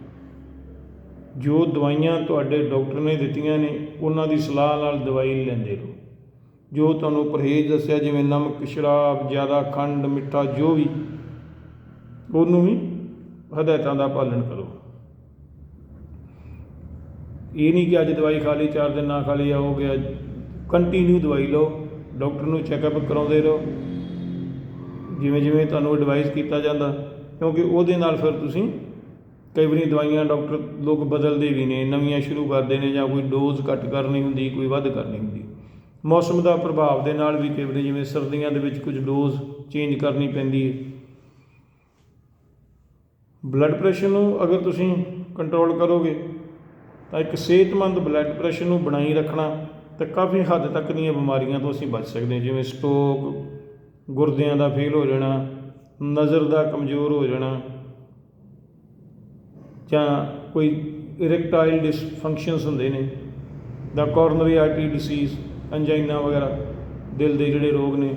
ਜੋ ਦਵਾਈਆਂ ਤੁਹਾਡੇ ਡਾਕਟਰ ਨੇ ਦਿੱਤੀਆਂ ਨੇ, ਉਹਨਾਂ ਦੀ ਸਲਾਹ ਨਾਲ ਦਵਾਈ ਲੈਂਦੇ ਰਹੋ। ਜੋ ਤੁਹਾਨੂੰ ਪਰਹੇਜ਼ ਦੱਸਿਆ, ਜਿਵੇਂ ਨਮਕ, ਸ਼ਰਾਬ, ਜ਼ਿਆਦਾ ਖੰਡ, ਮਿੱਠਾ, ਜੋ ਵੀ, ਉਹਨੂੰ ਵੀ ਹਦਾਇਤਾਂ ਦਾ ਪਾਲਣ ਕਰੋ। ਇਹ ਨਹੀਂ ਕਿ ਅੱਜ ਦਵਾਈ ਖਾ ਲਈ, ਚਾਰ ਦਿਨ ਨਾ ਖਾ ਲਈ, ਆ ਹੋ ਗਿਆ। ਕੰਟੀਨਿਊ ਦਵਾਈ ਲਓ, ਡਾਕਟਰ ਨੂੰ ਚੈੱਕਅਪ ਕਰਾਉਂਦੇ ਰਹੋ। ਜਿਵੇਂ ਜਿਵੇਂ ਤੁਹਾਨੂੰ ਐਡਵਾਈਸ ਕੀਤਾ ਜਾਂਦਾ ਕਿਉਂਕਿ ਉਹਦੇ ਨਾਲ ਫਿਰ ਤੁਸੀਂ ਕਈ ਵਾਰੀ ਦਵਾਈਆਂ ਡਾਕਟਰ ਲੋਕ ਬਦਲਦੇ ਵੀ ਨੇ, ਨਵੀਆਂ ਸ਼ੁਰੂ ਕਰਦੇ ਨੇ ਜਾਂ ਕੋਈ ਡੋਜ਼ ਘੱਟ ਕਰਨੀ ਹੁੰਦੀ, ਕੋਈ ਵੱਧ ਕਰਨੀ ਹੁੰਦੀ। ਮੌਸਮ ਦਾ ਪ੍ਰਭਾਵ ਦੇ ਨਾਲ ਵੀ ਕਈ ਵਾਰੀ ਜਿਵੇਂ ਸਰਦੀਆਂ ਦੇ ਵਿੱਚ ਕੁਝ ਡੋਜ਼ ਚੇਂਜ ਕਰਨੀ ਪੈਂਦੀ ਹੈ। ਬਲੱਡ ਪ੍ਰੈਸ਼ਰ ਨੂੰ ਅਗਰ ਤੁਸੀਂ ਕੰਟਰੋਲ ਕਰੋਗੇ, ਤਾਂ ਇੱਕ ਸਿਹਤਮੰਦ ਬਲੱਡ ਪ੍ਰੈਸ਼ਰ ਨੂੰ ਬਣਾਈ ਰੱਖਣਾ ਤਾਂ ਕਾਫੀ ਹੱਦ ਤੱਕ ਦੀਆਂ ਬਿਮਾਰੀਆਂ ਤੋਂ ਅਸੀਂ ਬਚ ਸਕਦੇ ਹਾਂ। ਜਿਵੇਂ ਸਟ੍ਰੋਕ ਗੁਰਦਿਆਂ ਦਾ ਫੇਲ ਹੋ ਜਾਣਾ ਨਜ਼ਰ ਦਾ ਕਮਜ਼ੋਰ ਹੋ ਜਾਣਾ ਜਾਂ ਕੋਈ ਇਰੈਕਟਾਈਲ ਡਿਸਫੰਕਸ਼ਨਸ ਹੁੰਦੇ ਨੇ ਦਾ ਕੋਰਨਰੀ ਆਰਟਰੀ ਡਿਸੀਜ਼ ਅੰਜਾਈਨਾ ਵਗੈਰਾ, ਦਿਲ ਦੇ ਜਿਹੜੇ ਰੋਗ ਨੇ,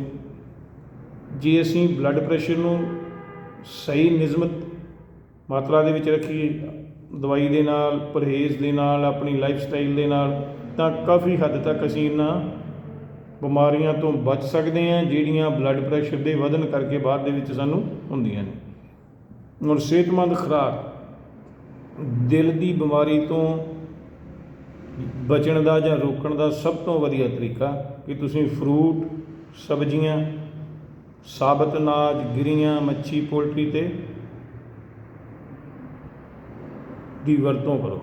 ਜੇ ਅਸੀਂ ਬਲੱਡ ਪ੍ਰੈਸ਼ਰ ਨੂੰ ਸਹੀ ਨਿਯਮਤ ਮਾਤਰਾ ਦੇ ਵਿੱਚ ਰੱਖੀਏ, ਦਵਾਈ ਦੇ ਨਾਲ, ਪਰਹੇਜ਼ ਦੇ ਨਾਲ, ਆਪਣੀ ਲਾਈਫ ਸਟਾਈਲ ਦੇ ਨਾਲ, ਤਾਂ ਕਾਫੀ ਹੱਦ ਤੱਕ ਅਸੀਂ ਇਹਨਾਂ ਬਿਮਾਰੀਆਂ ਤੋਂ ਬਚ ਸਕਦੇ ਹਾਂ, ਜਿਹੜੀਆਂ ਬਲੱਡ ਪ੍ਰੈਸ਼ਰ ਦੇ ਵਧਣ ਕਰਕੇ ਬਾਅਦ ਦੇ ਵਿੱਚ ਸਾਨੂੰ ਹੁੰਦੀਆਂ ਨੇ। ਹੁਣ ਸਿਹਤਮੰਦ ਖੁਰਾਕ, ਦਿਲ ਦੀ ਬਿਮਾਰੀ ਤੋਂ ਬਚਣ ਦਾ ਜਾਂ ਰੋਕਣ ਦਾ ਸਭ ਤੋਂ ਵਧੀਆ ਤਰੀਕਾ ਕਿ ਤੁਸੀਂ ਫਰੂਟ ਸਬਜ਼ੀਆਂ, ਸਾਬਤ ਅਨਾਜ, ਗਿਰੀਆਂ, ਮੱਛੀ, ਪੋਲਟਰੀ ਤੇ ਦੀ ਵਰਤੋਂ ਕਰੋ।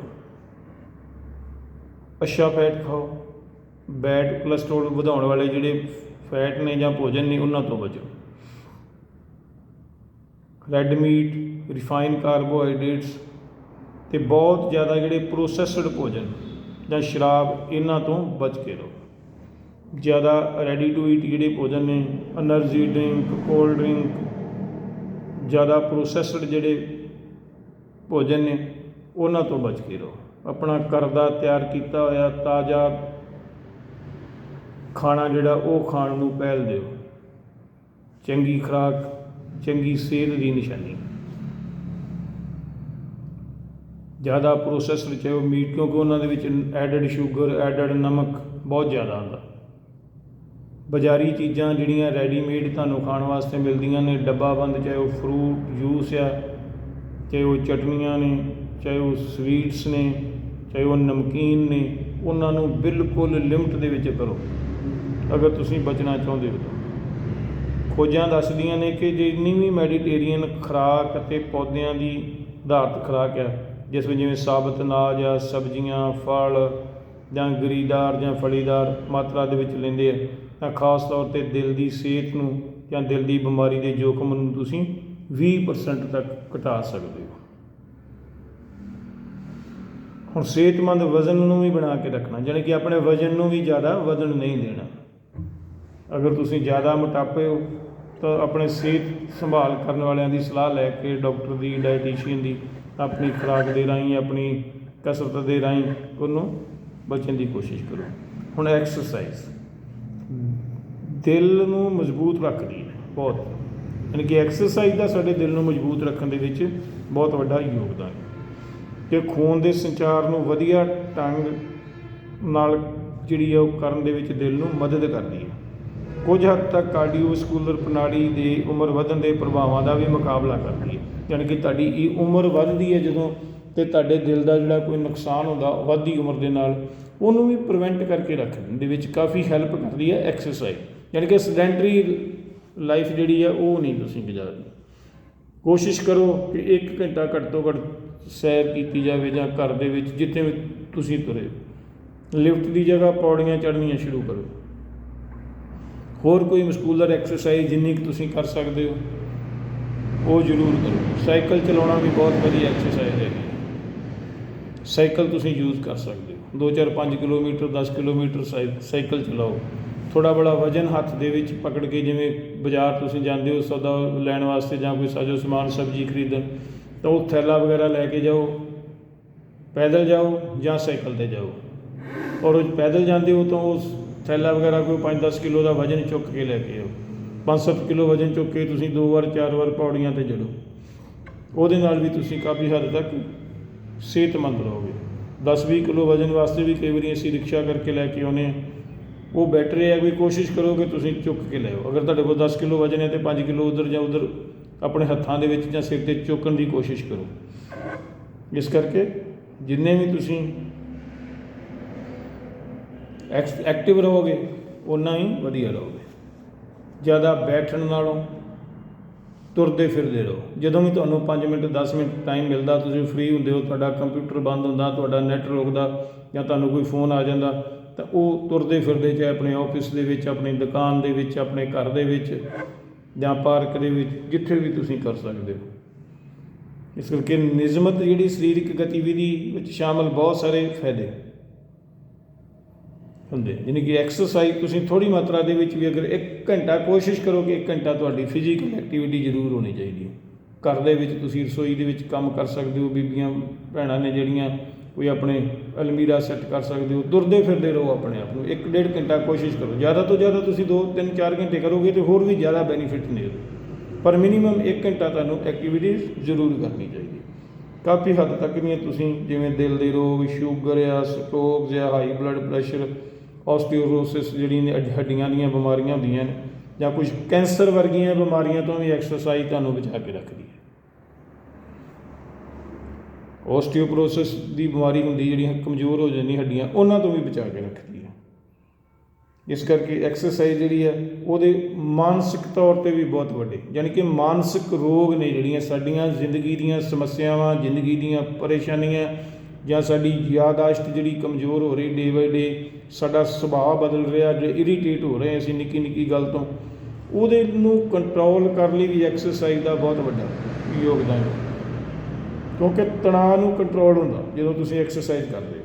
ਅੱਛਾ ਫੈਟ ਖਾਓ। ਬੈਡ ਕੋਲੇਸਟ੍ਰੋਲ ਵਧਾਉਣ ਵਾਲੇ ਜਿਹੜੇ ਫੈਟ ਨੇ ਜਾਂ ਭੋਜਨ ਨੇ, ਉਹਨਾਂ ਤੋਂ ਬਚੋ। ਰੈੱਡ ਮੀਟ, ਰਿਫਾਈਨ ਕਾਰਬੋਹਾਈਡਰੇਟਸ ਤੇ ਬਹੁਤ ਜ਼ਿਆਦਾ ਜਿਹੜੇ ਪ੍ਰੋਸੈਸਡ ਭੋਜਨ ਜਾਂ ਸ਼ਰਾਬ, ਇਹਨਾਂ ਤੋਂ ਬਚ ਕੇ ਰਹੋ। ਜ਼ਿਆਦਾ ਰੈਡੀ ਟੂ ਈਟ ਜਿਹੜੇ ਭੋਜਨ ਨੇ એનર્ਜੀ ਡਰਿੰਕ ਕੋਲਡ ਡਰਿੰਕ ਜ਼ਿਆਦਾ ਪ੍ਰੋਸੈਸਡ ਜਿਹੜੇ ਭੋਜਨ ਨੇ, ਉਹਨਾਂ ਤੋਂ ਬਚ ਕੇ ਰਹੋ। ਆਪਣਾ ਕਰਦਾ ਤਿਆਰ ਕੀਤਾ ਹੋਇਆ ਤਾਜ਼ਾ ਖਾਣਾ ਜਿਹੜਾ ਉਹ ਖਾਣ ਨੂੰ ਪਹਿਲ ਦਿਓ। ਚੰਗੀ ਖੁਰਾਕ, ਚੰਗੀ ਸਿਹਤ ਦੀ ਨਿਸ਼ਾਨੀ। ਜ਼ਿਆਦਾ ਪ੍ਰੋਸੈਸਡ ਚਾਹੇ ਉਹ ਮੀਟ ਕਿਉਂਕਿ ਉਹਨਾਂ ਦੇ ਵਿੱਚ ਐਡਡ ਸ਼ੂਗਰ ਐਡਡ ਨਮਕ ਬਹੁਤ ਜ਼ਿਆਦਾ ਆਉਂਦਾ ਬਜ਼ਾਰੀ ਚੀਜ਼ਾਂ ਜਿਹੜੀਆਂ ਰੈਡੀਮੇਡ ਤੁਹਾਨੂੰ ਖਾਣ ਵਾਸਤੇ ਮਿਲਦੀਆਂ ਨੇ ਡੱਬਾ ਬੰਦ ਚਾਹੇ ਉਹ ਫਰੂਟ ਜੂਸ ਆ, ਚਾਹੇ ਉਹ ਚਟਨੀਆਂ ਨੇ, ਚਾਹੇ ਉਹ ਸਵੀਟਸ ਨੇ, ਚਾਹੇ ਉਹ ਨਮਕੀਨ ਨੇ, ਉਹਨਾਂ ਨੂੰ ਬਿਲਕੁਲ ਲਿਮਟ ਦੇ ਵਿੱਚ ਕਰੋ। ਅਗਰ ਤੁਸੀਂ ਬਚਣਾ ਚਾਹੁੰਦੇ ਹੋ। ਤਾਂ ਖੋਜਾਂ ਦੱਸਦੀਆਂ ਨੇ ਕਿ ਜਿੰਨੀ ਵੀ ਮੈਡੀਟੇਰੀਅਨ ਖੁਰਾਕ ਅਤੇ ਪੌਦਿਆਂ ਦੀ ਆਧਾਰਤ ਖੁਰਾਕ ਹੈ, ਜਿਸ ਵਿੱਚ ਜਿਵੇਂ ਸਾਬਤ ਅਨਾਜ ਆ, ਸਬਜ਼ੀਆਂ, ਫਲ ਜਾਂ ਗਰੀਦਾਰ ਜਾਂ ਫਲੀਦਾਰ ਮਾਤਰਾ ਦੇ ਵਿੱਚ ਲੈਂਦੇ ਆ, ਤਾਂ ਖਾਸ ਤੌਰ ਤੇ ਦਿਲ ਦੀ ਸਿਹਤ ਨੂੰ ਜਾਂ ਦਿਲ ਦੀ ਬਿਮਾਰੀ ਦੇ ਜੋਖਮ ਨੂੰ ਤੁਸੀਂ 20% ਤੱਕ ਘਟਾ ਸਕਦੇ ਹੋ। ਹੁਣ ਸਿਹਤਮੰਦ ਵਜ਼ਨ ਨੂੰ ਵੀ ਬਣਾ ਕੇ ਰੱਖਣਾ, ਜਾਣੀ ਕਿ ਆਪਣੇ ਵਜ਼ਨ ਨੂੰ ਵੀ ਜ਼ਿਆਦਾ ਵਧਣ ਨਹੀਂ ਦੇਣਾ। ਅਗਰ ਤੁਸੀਂ ਜ਼ਿਆਦਾ ਮੋਟਾਪੇ ਹੋ, ਤਾਂ ਆਪਣੇ ਸਿਹਤ ਸੰਭਾਲ ਕਰਨ ਵਾਲਿਆਂ ਦੀ ਸਲਾਹ ਲੈ ਕੇ ਡਾਕਟਰ ਦੀ ਡਾਈਟੀਸ਼ੀਅਨ ਦੀ, ਆਪਣੀ ਖੁਰਾਕ ਦੇ ਰਾਹੀਂ, ਆਪਣੀ ਕਸਰਤ ਦੇ ਰਾਹੀਂ ਉਹਨੂੰ ਬਚਣ ਦੀ ਕੋਸ਼ਿਸ਼ ਕਰੋ। ਹੁਣ ਐਕਸਰਸਾਈਜ਼ ਦਿਲ ਨੂੰ ਮਜ਼ਬੂਤ ਰੱਖਦੀ ਹੈ, ਬਹੁਤ। ਯਾਨੀ ਕਿ ਐਕਸਰਸਾਈਜ਼ ਦਾ ਸਾਡੇ ਦਿਲ ਨੂੰ ਮਜ਼ਬੂਤ ਰੱਖਣ ਦੇ ਵਿੱਚ ਬਹੁਤ ਵੱਡਾ ਯੋਗਦਾਨ ਹੈ। ਕਿ ਖੂਨ ਦੇ ਸੰਚਾਰ ਨੂੰ ਵਧੀਆ ਢੰਗ ਨਾਲ ਜਿਹੜੀ ਆ ਉਹ ਕਰਨ ਦੇ ਵਿੱਚ ਦਿਲ ਨੂੰ ਮਦਦ ਕਰਦੀ ਹੈ। ਕੁਝ ਹੱਦ ਤੱਕ ਕਾਰਡੀਓਵੈਸਕੂਲਰ ਪ੍ਰਣਾਲੀ ਦੇ ਉਮਰ ਵਧਣ ਦੇ ਪ੍ਰਭਾਵਾਂ ਦਾ ਵੀ ਮੁਕਾਬਲਾ ਕਰਦੀ ਹੈ। ਯਾਨੀ ਕਿ ਤੁਹਾਡੀ ਇਹ ਉਮਰ ਵੱਧਦੀ ਹੈ ਜਦੋਂ ਤੇ ਤੁਹਾਡੇ ਦਿਲ ਦਾ ਜਿਹੜਾ ਕੋਈ ਨੁਕਸਾਨ ਹੁੰਦਾ ਵੱਧਦੀ ਉਮਰ ਦੇ ਨਾਲ, ਉਹਨੂੰ ਵੀ ਪ੍ਰੀਵੈਂਟ ਕਰਕੇ ਰੱਖਣ, ਦੇ ਵਿੱਚ ਕਾਫੀ ਹੈਲਪ ਕਰਦੀ ਹੈ ਐਕਸਰਸਾਈਜ਼ ਯਾਨੀ ਕਿ ਸੈਡੈਂਟਰੀ ਲਾਈਫ ਜਿਹੜੀ ਹੈ, ਉਹ ਨਹੀਂ ਤੁਸੀਂ ਗੁਜ਼ਾਰਨੀ। ਕੋਸ਼ਿਸ਼ ਕਰੋ ਕਿ 1 ਘੰਟਾ ਘੱਟ ਤੋਂ ਘੱਟ ਸੈਰ ਕੀਤੀ ਜਾਵੇ ਜਾਂ ਘਰ ਦੇ ਵਿੱਚ ਜਿੱਥੇ ਵੀ ਤੁਸੀਂ ਤੁਰੇ। ਲਿਫਟ ਦੀ ਜਗ੍ਹਾ ਪੌੜੀਆਂ ਚੜ੍ਹਨੀਆਂ ਸ਼ੁਰੂ ਕਰੋ। ਹੋਰ ਕੋਈ ਮਸਕੂਲਰ ਐਕਸਰਸਾਈਜ਼ ਜਿੰਨੀ ਕੁ ਤੁਸੀਂ ਕਰ ਸਕਦੇ ਹੋ, ਉਹ ਜ਼ਰੂਰ ਕਰੋ। ਸਾਈਕਲ ਚਲਾਉਣਾ ਵੀ ਬਹੁਤ ਵਧੀਆ ਐਕਸਰਸਾਈਜ਼ ਹੈ ਸਾਈਕਲ ਤੁਸੀਂ ਯੂਜ਼ ਕਰ ਸਕਦੇ ਹੋ। 2 4 5 ਕਿਲੋਮੀਟਰ 10 ਕਿਲੋਮੀਟਰ ਸਾਈ- ਸਾਈਕਲ ਚਲਾਓ। ਥੋੜਾ ਬੜਾ ਵਜਨ ਹੱਥ ਦੇ ਵਿੱਚ ਪਕੜ ਕੇ ਜਿਵੇਂ ਬਾਜ਼ਾਰ ਤੁਸੀਂ ਜਾਂਦੇ ਹੋ, ਸੌਦਾ ਲੈਣ ਵਾਸਤੇ ਜਾਂ ਕੋਈ ਸਾਜੋ ਸਮਾਨ, ਸਬਜ਼ੀ ਖਰੀਦਣ, ਤਾਂ ਉਹ ਥੈਲਾ ਵਗੈਰਾ ਲੈ ਕੇ ਜਾਓ, ਪੈਦਲ ਜਾਓ ਜਾਂ ਸਾਈਕਲ ਤੇ ਜਾਓ। ਔਰ ਉਹ ਪੈਦਲ ਜਾਂਦੇ ਹੋ ਤਾਂ ਉਸ ਥੈਲਾ ਵਗੈਰਾ ਕੋਈ 5-10 ਕਿਲੋ ਦਾ ਵਜਨ ਚੁੱਕ ਕੇ ਲੈ ਕੇ ਆਓ। 5-7 ਕਿਲੋ ਵਜਨ ਚੁੱਕ ਕੇ ਤੁਸੀਂ ਦੋ ਵਾਰ, ਚਾਰ ਵਾਰ ਪੌੜੀਆਂ ਤੇ ਚੜੋ ਉਹਦੇ ਨਾਲ ਵੀ ਤੁਸੀਂ ਕਾਫੀ ਹੱਦ ਤੱਕ ਸਿਹਤਮੰਦ ਰਹੋਗੇ। 10-20 ਕਿਲੋ ਵਜਨ ਵਾਸਤੇ ਵੀ ਕਈ ਵਾਰੀ ਅਸੀਂ ਰਿਕਸ਼ਾ ਕਰਕੇ ਲੈ ਕੇ ਆਉਨੇ ਆ ਉਹ ਬੈਟਰ ਹੈ, ਕੋਈ ਕੋਸ਼ਿਸ਼ ਕਰੋ ਕਿ ਤੁਸੀਂ ਚੁੱਕ ਕੇ ਲਿਆਓ ਅਗਰ ਤੁਹਾਡੇ ਕੋਲ 10 ਕਿਲੋ ਵਜਨ ਹੈ ਤੇ 5 ਕਿਲੋ ਉਧਰ ਜਾਂ ਉਧਰ ਆਪਣੇ ਹੱਥਾਂ ਦੇ ਵਿੱਚ ਜਾਂ ਸਿਰ ਤੇ ਚੁੱਕਣ ਦੀ ਕੋਸ਼ਿਸ਼ ਕਰੋ। ਇਸ ਕਰਕੇ ਜਿੰਨੇ ਵੀ ਤੁਸੀਂ ਐਕਟਿਵ ਰਹੋਗੇ ਉਨਾ ਹੀ ਵਧੀਆ ਰਹੋਗੇ। ਜ਼ਿਆਦਾ ਬੈਠਣ ਨਾਲੋਂ ਤੁਰਦੇ ਫਿਰਦੇ ਰਹੋ। ਜਦੋਂ ਵੀ ਤੁਹਾਨੂੰ 5 ਮਿੰਟ 10 ਮਿੰਟ ਟਾਈਮ ਮਿਲਦਾ, ਤੁਸੀਂ ਫ੍ਰੀ ਹੁੰਦੇ ਹੋ, ਤੁਹਾਡਾ ਕੰਪਿਊਟਰ ਬੰਦ ਹੁੰਦਾ, ਤੁਹਾਡਾ ਨੈਟ ਰੁਕਦਾ ਜਾਂ ਤੁਹਾਨੂੰ ਕੋਈ ਫੋਨ ਆ ਜਾਂਦਾ, ਤਾਂ ਉਹ ਤੁਰਦੇ ਫਿਰਦੇ, ਚਾਹੇ ਆਪਣੇ ਆਫਿਸ ਦੇ ਵਿੱਚ, ਆਪਣੀ ਦੁਕਾਨ ਦੇ ਵਿੱਚ, ਆਪਣੇ ਘਰ ਦੇ ਵਿੱਚ ਜਾਂ ਪਾਰਕ ਦੇ ਵਿੱਚ, ਜਿੱਥੇ ਵੀ ਤੁਸੀਂ ਕਰ ਸਕਦੇ ਹੋ। ਇਸ ਕਰਕੇ ਨਿਯਮਤ ਜਿਹੜੀ ਸਰੀਰਕ ਗਤੀਵਿਧੀ ਵਿੱਚ ਸ਼ਾਮਲ ਬਹੁਤ ਸਾਰੇ ਫਾਇਦੇ। ਹੁੰਦੇ। ਯਾਨੀ ਕਿ ਐਕਸਰਸਾਈਜ਼ ਤੁਸੀਂ ਥੋੜੀ ਮਾਤਰਾ ਦੇ ਵਿੱਚ ਵੀ ਅਗਰ 1 ਘੰਟਾ ਕੋਸ਼ਿਸ਼ ਕਰੋ ਕਿ 1 ਘੰਟਾ ਤੁਹਾਡੀ ਫਿਜ਼ੀਕਲ ਐਕਟੀਵਿਟੀ ਜ਼ਰੂਰ ਹੋਣੀ ਚਾਹੀਦੀ ਹੈ। ਘਰ ਦੇ ਵਿੱਚ ਤੁਸੀਂ ਰਸੋਈ ਦੇ ਵਿੱਚ ਕੰਮ ਕਰ ਸਕਦੇ ਹੋ, ਬੀਬੀਆਂ, ਭੈਣਾਂ ਨੇ ਜਿਹੜੀਆਂ ਕੋਈ ਆਪਣੇ ਅਲਮੀਰਾ ਸੈੱਟ ਕਰ ਸਕਦੇ ਹੋ, ਤੁਰਦੇ ਫਿਰਦੇ ਰਹੋ ਆਪਣੇ ਆਪ ਨੂੰ। 1.5 ਘੰਟਾ ਕੋਸ਼ਿਸ਼ ਕਰੋ। ਜ਼ਿਆਦਾ ਤੋਂ ਜ਼ਿਆਦਾ ਤੁਸੀਂ 2 3 4 ਘੰਟੇ ਕਰੋਗੇ ਤੇ ਹੋਰ ਵੀ ਜ਼ਿਆਦਾ ਬੈਨੀਫਿਟ ਨੇ ਉਹਦੇ ਪਰ ਮਿਨੀਮਮ 1 ਘੰਟਾ ਤੁਹਾਨੂੰ ਐਕਟੀਵਿਟੀ ਜ਼ਰੂਰ ਕਰਨੀ ਚਾਹੀਦੀ ਕਾਫੀ ਹੱਦ ਤੱਕ ਦੀਆਂ ਤੁਸੀਂ ਜਿਵੇਂ ਦਿਲ ਦੇ ਰੋਗ ਸ਼ੂਗਰ ਆ ਸਟ੍ਰੋਕ ਜਾਂ ਹਾਈ ਬਲੱਡ ਪ੍ਰੈਸ਼ਰ ਆਸਟੀਓਰੋਸਿਸ ਜਿਹੜੀ ਨੇ ਹੱਡ- ਹੱਡੀਆਂ ਦੀਆਂ ਬਿਮਾਰੀਆਂ ਹੁੰਦੀਆਂ ਨੇ, ਜਾਂ ਕੁਝ ਕੈਂਸਰ ਵਰਗੀਆਂ ਬਿਮਾਰੀਆਂ ਤੋਂ ਵੀ ਐਕਸਰਸਾਈਜ਼ ਤੁਹਾਨੂੰ ਬਚਾ ਕੇ ਰੱਖਦੀ ਹੈ। ਆਸਟੀਓਪਰੋਸਿਸ ਦੀ ਬਿਮਾਰੀ ਹੁੰਦੀ ਜਿਹੜੀਆਂ ਕਮਜ਼ੋਰ ਹੋ ਜਾਂਦੀ ਹੱਡੀਆਂ, ਉਹਨਾਂ ਤੋਂ ਵੀ ਬਚਾ ਕੇ ਰੱਖਦੀ ਹੈ। ਇਸ ਕਰਕੇ ਐਕਸਰਸਾਈਜ਼ ਜਿਹੜੀ ਹੈ, ਉਹਦੇ ਮਾਨਸਿਕ ਤੌਰ ਤੇ ਵੀ ਬਹੁਤ ਵੱਡੇ, ਯਾਨੀ ਕਿ ਮਾਨਸਿਕ ਰੋਗ ਨੇ ਜਿਹੜੀਆਂ ਸਾਡੀਆਂ ਜ਼ਿੰਦਗੀ ਦੀਆਂ ਸਮੱਸਿਆਵਾਂ, ਜ਼ਿੰਦਗੀ ਦੀਆਂ ਪਰੇਸ਼ਾਨੀਆਂ ਜਾਂ ਸਾਡੀ ਯਾਦਾਸ਼ਤ ਜਿਹੜੀ ਕਮਜ਼ੋਰ ਹੋ ਰਹੀ ਡੇ ਬਾਈ ਡੇ ਸਾਡਾ ਸੁਭਾਅ ਬਦਲ ਰਿਹਾ, ਜੇ ਇਰੀਟੇਟ ਹੋ ਰਹੇ ਅਸੀਂ ਨਿੱਕੀ ਨਿੱਕੀ ਗੱਲ ਤੋਂ, ਉਹਦੇ ਨੂੰ ਕੰਟਰੋਲ ਕਰਨ ਲਈ ਵੀ ਐਕਸਰਸਾਈਜ਼ ਦਾ ਬਹੁਤ ਵੱਡਾ ਯੋਗਦਾਨ ਹੈ। ਕਿਉਂਕਿ ਤਣਾਅ ਨੂੰ ਕੰਟਰੋਲ ਹੁੰਦਾ, ਜਦੋਂ ਤੁਸੀਂ ਐਕਸਰਸਾਈਜ਼ ਕਰਦੇ ਹੋ।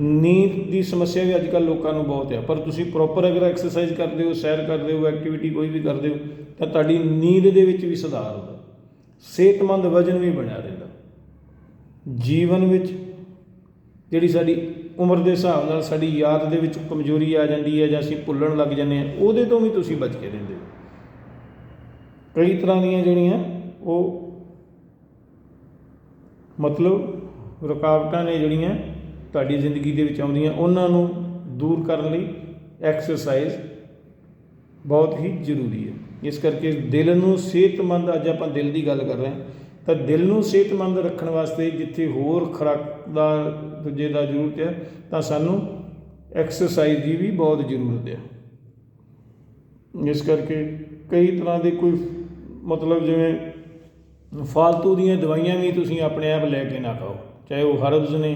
ਨੀਂਦ ਦੀ ਸਮੱਸਿਆ ਵੀ ਅੱਜ ਕੱਲ੍ਹ ਲੋਕਾਂ ਨੂੰ ਬਹੁਤ ਹੈ ਪਰ ਤੁਸੀਂ ਪ੍ਰੋਪਰ ਅਗਰ ਐਕਸਰਸਾਈਜ਼ ਕਰਦੇ ਹੋ, ਸੈਰ ਕਰਦੇ ਹੋ ਐਕਟੀਵਿਟੀ ਕੋਈ ਵੀ ਕਰਦੇ ਹੋ, ਤਾਂ ਤੁਹਾਡੀ ਨੀਂਦ ਦੇ ਵਿੱਚ ਵੀ ਸੁਧਾਰ ਹੁੰਦਾ ਸਿਹਤਮੰਦ ਵਜਨ ਵੀ ਬਣਿਆ ਰਹਿੰਦਾ। ਜੀਵਨ ਵਿੱਚ ਜਿਹੜੀ ਸਾਡੀ ਉਮਰ ਦੇ ਹਿਸਾਬ ਨਾਲ ਸਾਡੀ ਯਾਦ ਦੇ ਵਿੱਚ ਕਮਜ਼ੋਰੀ ਆ ਜਾਂਦੀ ਹੈ ਜਾਂ ਅਸੀਂ ਭੁੱਲਣ ਲੱਗ ਜਾਂਦੇ ਹਾਂ, ਉਹਦੇ ਤੋਂ ਵੀ ਤੁਸੀਂ ਬਚ ਕੇ ਰਹਿੰਦੇ ਹੋ। ਕਈ ਤਰ੍ਹਾਂ ਦੀਆਂ ਜਿਹੜੀਆਂ ਉਹ ਮਤਲਬ ਰੁਕਾਵਟਾਂ ਨੇ ਜਿਹੜੀਆਂ ਤੁਹਾਡੀ ਜ਼ਿੰਦਗੀ ਦੇ ਵਿੱਚ ਆਉਂਦੀਆਂ, ਉਹਨਾਂ ਨੂੰ ਦੂਰ ਕਰਨ ਲਈ ਐਕਸਰਸਾਈਜ਼ ਬਹੁਤ ਹੀ ਜ਼ਰੂਰੀ ਹੈ। ਇਸ ਕਰਕੇ ਦਿਲ ਨੂੰ ਸਿਹਤਮੰਦ ਅੱਜ ਆਪਾਂ ਦਿਲ ਦੀ ਗੱਲ ਕਰ ਰਹੇ ਹਾਂ। ਤਾਂ ਦਿਲ ਨੂੰ ਸਿਹਤਮੰਦ ਰੱਖਣ ਵਾਸਤੇ ਜਿੱਥੇ ਹੋਰ ਖੁਰਾਕ ਦਾ ਦੂਜੇ ਦਾ ਜ਼ਰੂਰਤ ਹੈ, ਤਾਂ ਸਾਨੂੰ ਐਕਸਰਸਾਈਜ਼ ਦੀ ਵੀ ਬਹੁਤ ਜ਼ਰੂਰਤ ਹੈ। ਇਸ ਕਰਕੇ ਕਈ ਤਰ੍ਹਾਂ ਦੇ ਕੋਈ ਮਤਲਬ ਜਿਵੇਂ ਫਾਲਤੂ ਦੀਆਂ ਦਵਾਈਆਂ ਵੀ ਤੁਸੀਂ ਆਪਣੇ ਆਪ ਲੈ ਕੇ ਨਾ ਖਾਓ, ਚਾਹੇ ਉਹ ਹਰਬਸ ਨੇ,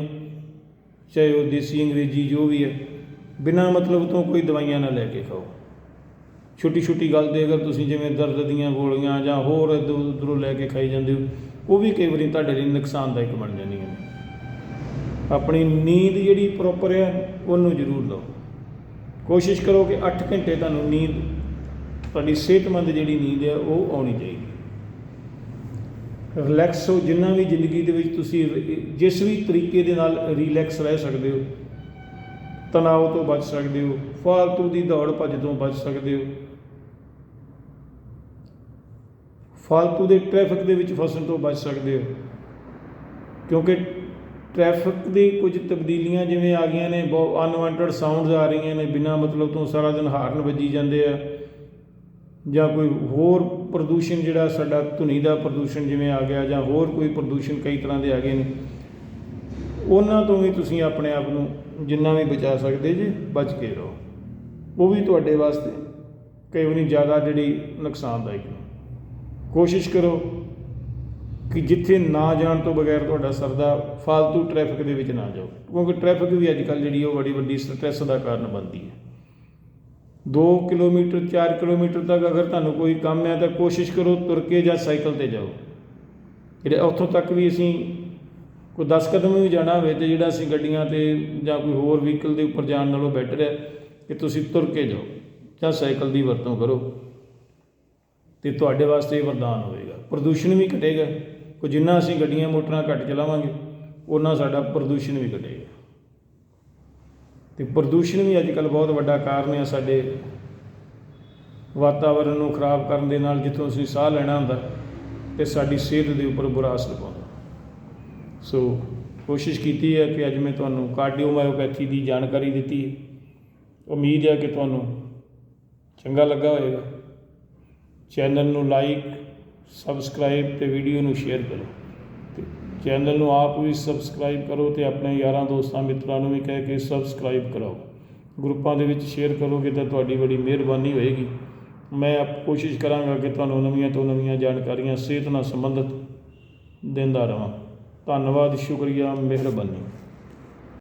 ਚਾਹੇ ਉਹ ਦੇਸੀ ਅੰਗਰੇਜ਼ੀ ਜੋ ਵੀ ਹੈ, ਬਿਨਾਂ ਮਤਲਬ ਤੋਂ ਕੋਈ ਦਵਾਈਆਂ ਨਾ ਲੈ ਕੇ ਖਾਓ। ਛੋਟੀ ਛੋਟੀ ਗੱਲ ਤੇ ਅਗਰ ਤੁਸੀਂ ਜਿਵੇਂ ਦਰਦ ਦੀਆਂ ਗੋਲੀਆਂ ਜਾਂ ਹੋਰ ਇੱਧਰ ਉੱਧਰੋਂ ਲੈ ਕੇ ਖਾਈ ਜਾਂਦੇ ਹੋ, ਉਹ ਵੀ ਕਈ ਵਾਰੀ ਤੁਹਾਡੇ ਲਈ ਨੁਕਸਾਨਦਾਇਕ ਬਣ ਜਾਂਦੀਆਂ ਨੇ। ਆਪਣੀ ਨੀਂਦ ਜਿਹੜੀ ਪ੍ਰੋਪਰ ਹੈ, ਉਹਨੂੰ ਜ਼ਰੂਰ ਲਓ। ਕੋਸ਼ਿਸ਼ ਕਰੋ ਕਿ 8 ਘੰਟੇ ਤੁਹਾਨੂੰ ਨੀਂਦ, ਤੁਹਾਡੀ ਸਿਹਤਮੰਦ ਜਿਹੜੀ ਨੀਂਦ ਹੈ, ਉਹ ਆਉਣੀ ਚਾਹੀਦੀ ਰਿਲੈਕਸ ਹੋ, ਜਿੰਨਾ ਵੀ ਜ਼ਿੰਦਗੀ ਦੇ ਵਿੱਚ ਤੁਸੀਂ ਜਿਸ ਵੀ ਤਰੀਕੇ ਦੇ ਨਾਲ ਰਿਲੈਕਸ ਰਹਿ ਸਕਦੇ ਹੋ ਤਣਾਅ ਤੋਂ ਬਚ ਸਕਦੇ ਹੋ, ਫਾਲਤੂ ਦੀ ਦੌੜ ਭੱਜ ਤੋਂ ਬਚ ਸਕਦੇ ਹੋ। ਫਾਲਤੂ ਦੇ ਟ੍ਰੈਫਿਕ ਦੇ ਵਿੱਚ ਫਸਣ ਤੋਂ ਬਚ ਸਕਦੇ ਹੋ। ਕਿਉਂਕਿ ਟ੍ਰੈਫਿਕ ਦੀ ਕੁਝ ਤਬਦੀਲੀਆਂ ਜਿਵੇਂ ਆ ਗਈਆਂ ਨੇ ਬਹੁਤ ਅਨਵਾਂਟਡ ਸਾਊਂਡਸ ਆ ਰਹੀਆਂ ਨੇ, ਬਿਨਾਂ ਮਤਲਬ ਤੋਂ ਸਾਰਾ ਦਿਨ ਹਾਰਨ ਵੱਜੀ ਜਾਂਦੇ ਆ। ਜਾਂ ਕੋਈ ਹੋਰ ਪ੍ਰਦੂਸ਼ਣ ਜਿਹੜਾ ਸਾਡਾ ਧੁਨੀ ਦਾ ਪ੍ਰਦੂਸ਼ਣ ਜਿਵੇਂ ਆ ਗਿਆ, ਜਾਂ ਹੋਰ ਕੋਈ ਪ੍ਰਦੂਸ਼ਣ ਕਈ ਤਰ੍ਹਾਂ ਦੇ ਆ ਗਏ ਨੇ। ਉਹਨਾਂ ਤੋਂ ਵੀ ਤੁਸੀਂ ਆਪਣੇ ਆਪ ਨੂੰ ਜਿੰਨਾ ਵੀ ਬਚਾ ਸਕਦੇ ਜੀ, ਬਚ ਕੇ ਰਹੋ। ਉਹ ਵੀ ਤੁਹਾਡੇ ਵਾਸਤੇ ਕਈ ਵਾਰੀ ਜ਼ਿਆਦਾ ਜਿਹੜੀ ਨੁਕਸਾਨਦਾਇਕ ਕੋਸ਼ਿਸ਼ ਕਰੋ ਕਿ ਜਿੱਥੇ ਨਾ ਜਾਣ ਤੋਂ ਬਗੈਰ ਤੁਹਾਡਾ ਸਰਦਾ ਫालतू ਟ੍ਰੈਫਿਕ ਦੇ ਵਿੱਚ ਨਾ ਜਾਓ। ਕਿਉਂਕਿ ਟ੍ਰੈਫਿਕ ਵੀ ਅੱਜ ਕੱਲ੍ਹ ਜਿਹੜੀ ਉਹ ਬੜੀ ਵੱਡੀ ਸਟ੍ਰੈਸ ਦਾ ਕਾਰਨ ਬਣਦੀ ਹੈ। 2 ਕਿਲੋਮੀਟਰ 4 ਕਿਲੋਮੀਟਰ ਤੱਕ ਅਗਰ ਤੁਹਾਨੂੰ ਕੋਈ ਕੰਮ ਹੈ ਤਾਂ ਕੋਸ਼ਿਸ਼ ਕਰੋ ਤੁਰ ਕੇ ਜਾਂ ਸਾਈਕਲ ਤੇ ਜਾਓ। ਜਿਹੜੇ ਉੱਥੋਂ ਤੱਕ ਵੀ ਅਸੀਂ ਕੋਈ 10 ਕਦਮ ਵੀ ਜਾਣਾ ਹੋਵੇ ਤੇ ਜਿਹੜਾ ਅਸੀਂ ਗੱਡੀਆਂ ਤੇ ਜਾਂ ਕੋਈ ਹੋਰ ਵਹੀਕਲ ਦੇ ਉੱਪਰ ਜਾਣ ਨਾਲੋਂ ਬੈਟਰ ਹੈ ਕਿ ਤੁਸੀਂ ਤੁਰ ਕੇ ਜਾਓ ਜਾਂ ਸਾਈਕਲ ਦੀ ਵਰਤੋਂ ਕਰੋ। ਤੇ ਤੁਹਾਡੇ ਵਾਸਤੇ ਵਰਦਾਨ ਹੋਵੇਗਾ। ਪ੍ਰਦੂਸ਼ਣ ਵੀ ਘਟੇਗਾ। ਕੋ ਜਿੰਨਾ ਅਸੀਂ ਗੱਡੀਆਂ ਮੋਟਰਾਂ ਘੱਟ ਚਲਾਵਾਂਗੇ ਉਹਨਾਂ ਸਾਡਾ ਪ੍ਰਦੂਸ਼ਣ ਵੀ ਘਟੇਗਾ। ਤੇ ਪ੍ਰਦੂਸ਼ਣ ਵੀ ਅੱਜ ਕੱਲ੍ਹ ਬਹੁਤ ਵੱਡਾ ਕਾਰਨ ਹੈ ਸਾਡੇ ਵਾਤਾਵਰਣ ਨੂੰ ਖਰਾਬ ਕਰਨ ਦੇ ਨਾਲ, ਜਿੱਥੋਂ ਅਸੀਂ ਸਾਹ ਲੈਣਾ ਹੁੰਦਾ, ਤੇ ਸਾਡੀ ਸਿਹਤ ਦੇ ਉੱਪਰ ਬੁਰਾ ਅਸਰ ਪਾਉਂਦਾ। ਸੋ ਕੋਸ਼ਿਸ਼ ਕੀਤੀ ਹੈ ਕਿ ਅੱਜ ਮੈਂ ਤੁਹਾਨੂੰ ਕਾਰਡੀਓਮਾਇਓਪੈਥੀ ਦੀ ਜਾਣਕਾਰੀ ਦਿੱਤੀ ਹੈ। ਉਮੀਦ ਹੈ ਕਿ ਤੁਹਾਨੂੰ ਚੰਗਾ ਲੱਗਾ ਹੋਵੇਗਾ। ਚੈਨਲ ਨੂੰ ਲਾਈਕ, ਸਬਸਕ੍ਰਾਈਬ ਤੇ ਵੀਡੀਓ ਨੂੰ ਸ਼ੇਅਰ ਕਰੋ। ਤੇ ਚੈਨਲ ਨੂੰ ਆਪ ਵੀ ਸਬਸਕ੍ਰਾਈਬ ਕਰੋ ਤੇ ਆਪਣੇ ਯਾਰਾਂ ਦੋਸਤਾਂ ਮਿੱਤਰਾਂ ਨੂੰ ਵੀ ਕਹਿ ਕੇ ਸਬਸਕ੍ਰਾਈਬ ਕਰਾਓ। ਗਰੁੱਪਾਂ ਦੇ ਵਿੱਚ ਸ਼ੇਅਰ ਕਰੋਗੇ ਤਾਂ ਤੁਹਾਡੀ ਬੜੀ ਮਿਹਰਬਾਨੀ ਹੋਏਗੀ। ਮੈਂ ਆਪ ਕੋਸ਼ਿਸ਼ ਕਰਾਂਗਾ ਕਿ ਤੁਹਾਨੂੰ ਨਵੀਆਂ ਤੋਂ ਨਵੀਆਂ ਜਾਣਕਾਰੀਆਂ ਸਿਹਤ ਨਾਲ ਸੰਬੰਧਿਤ ਦਿੰਦਾ ਰਹਾਂ ਧੰਨਵਾਦ, ਸ਼ੁਕਰੀਆ, ਮਿਹਰਬਾਨੀ।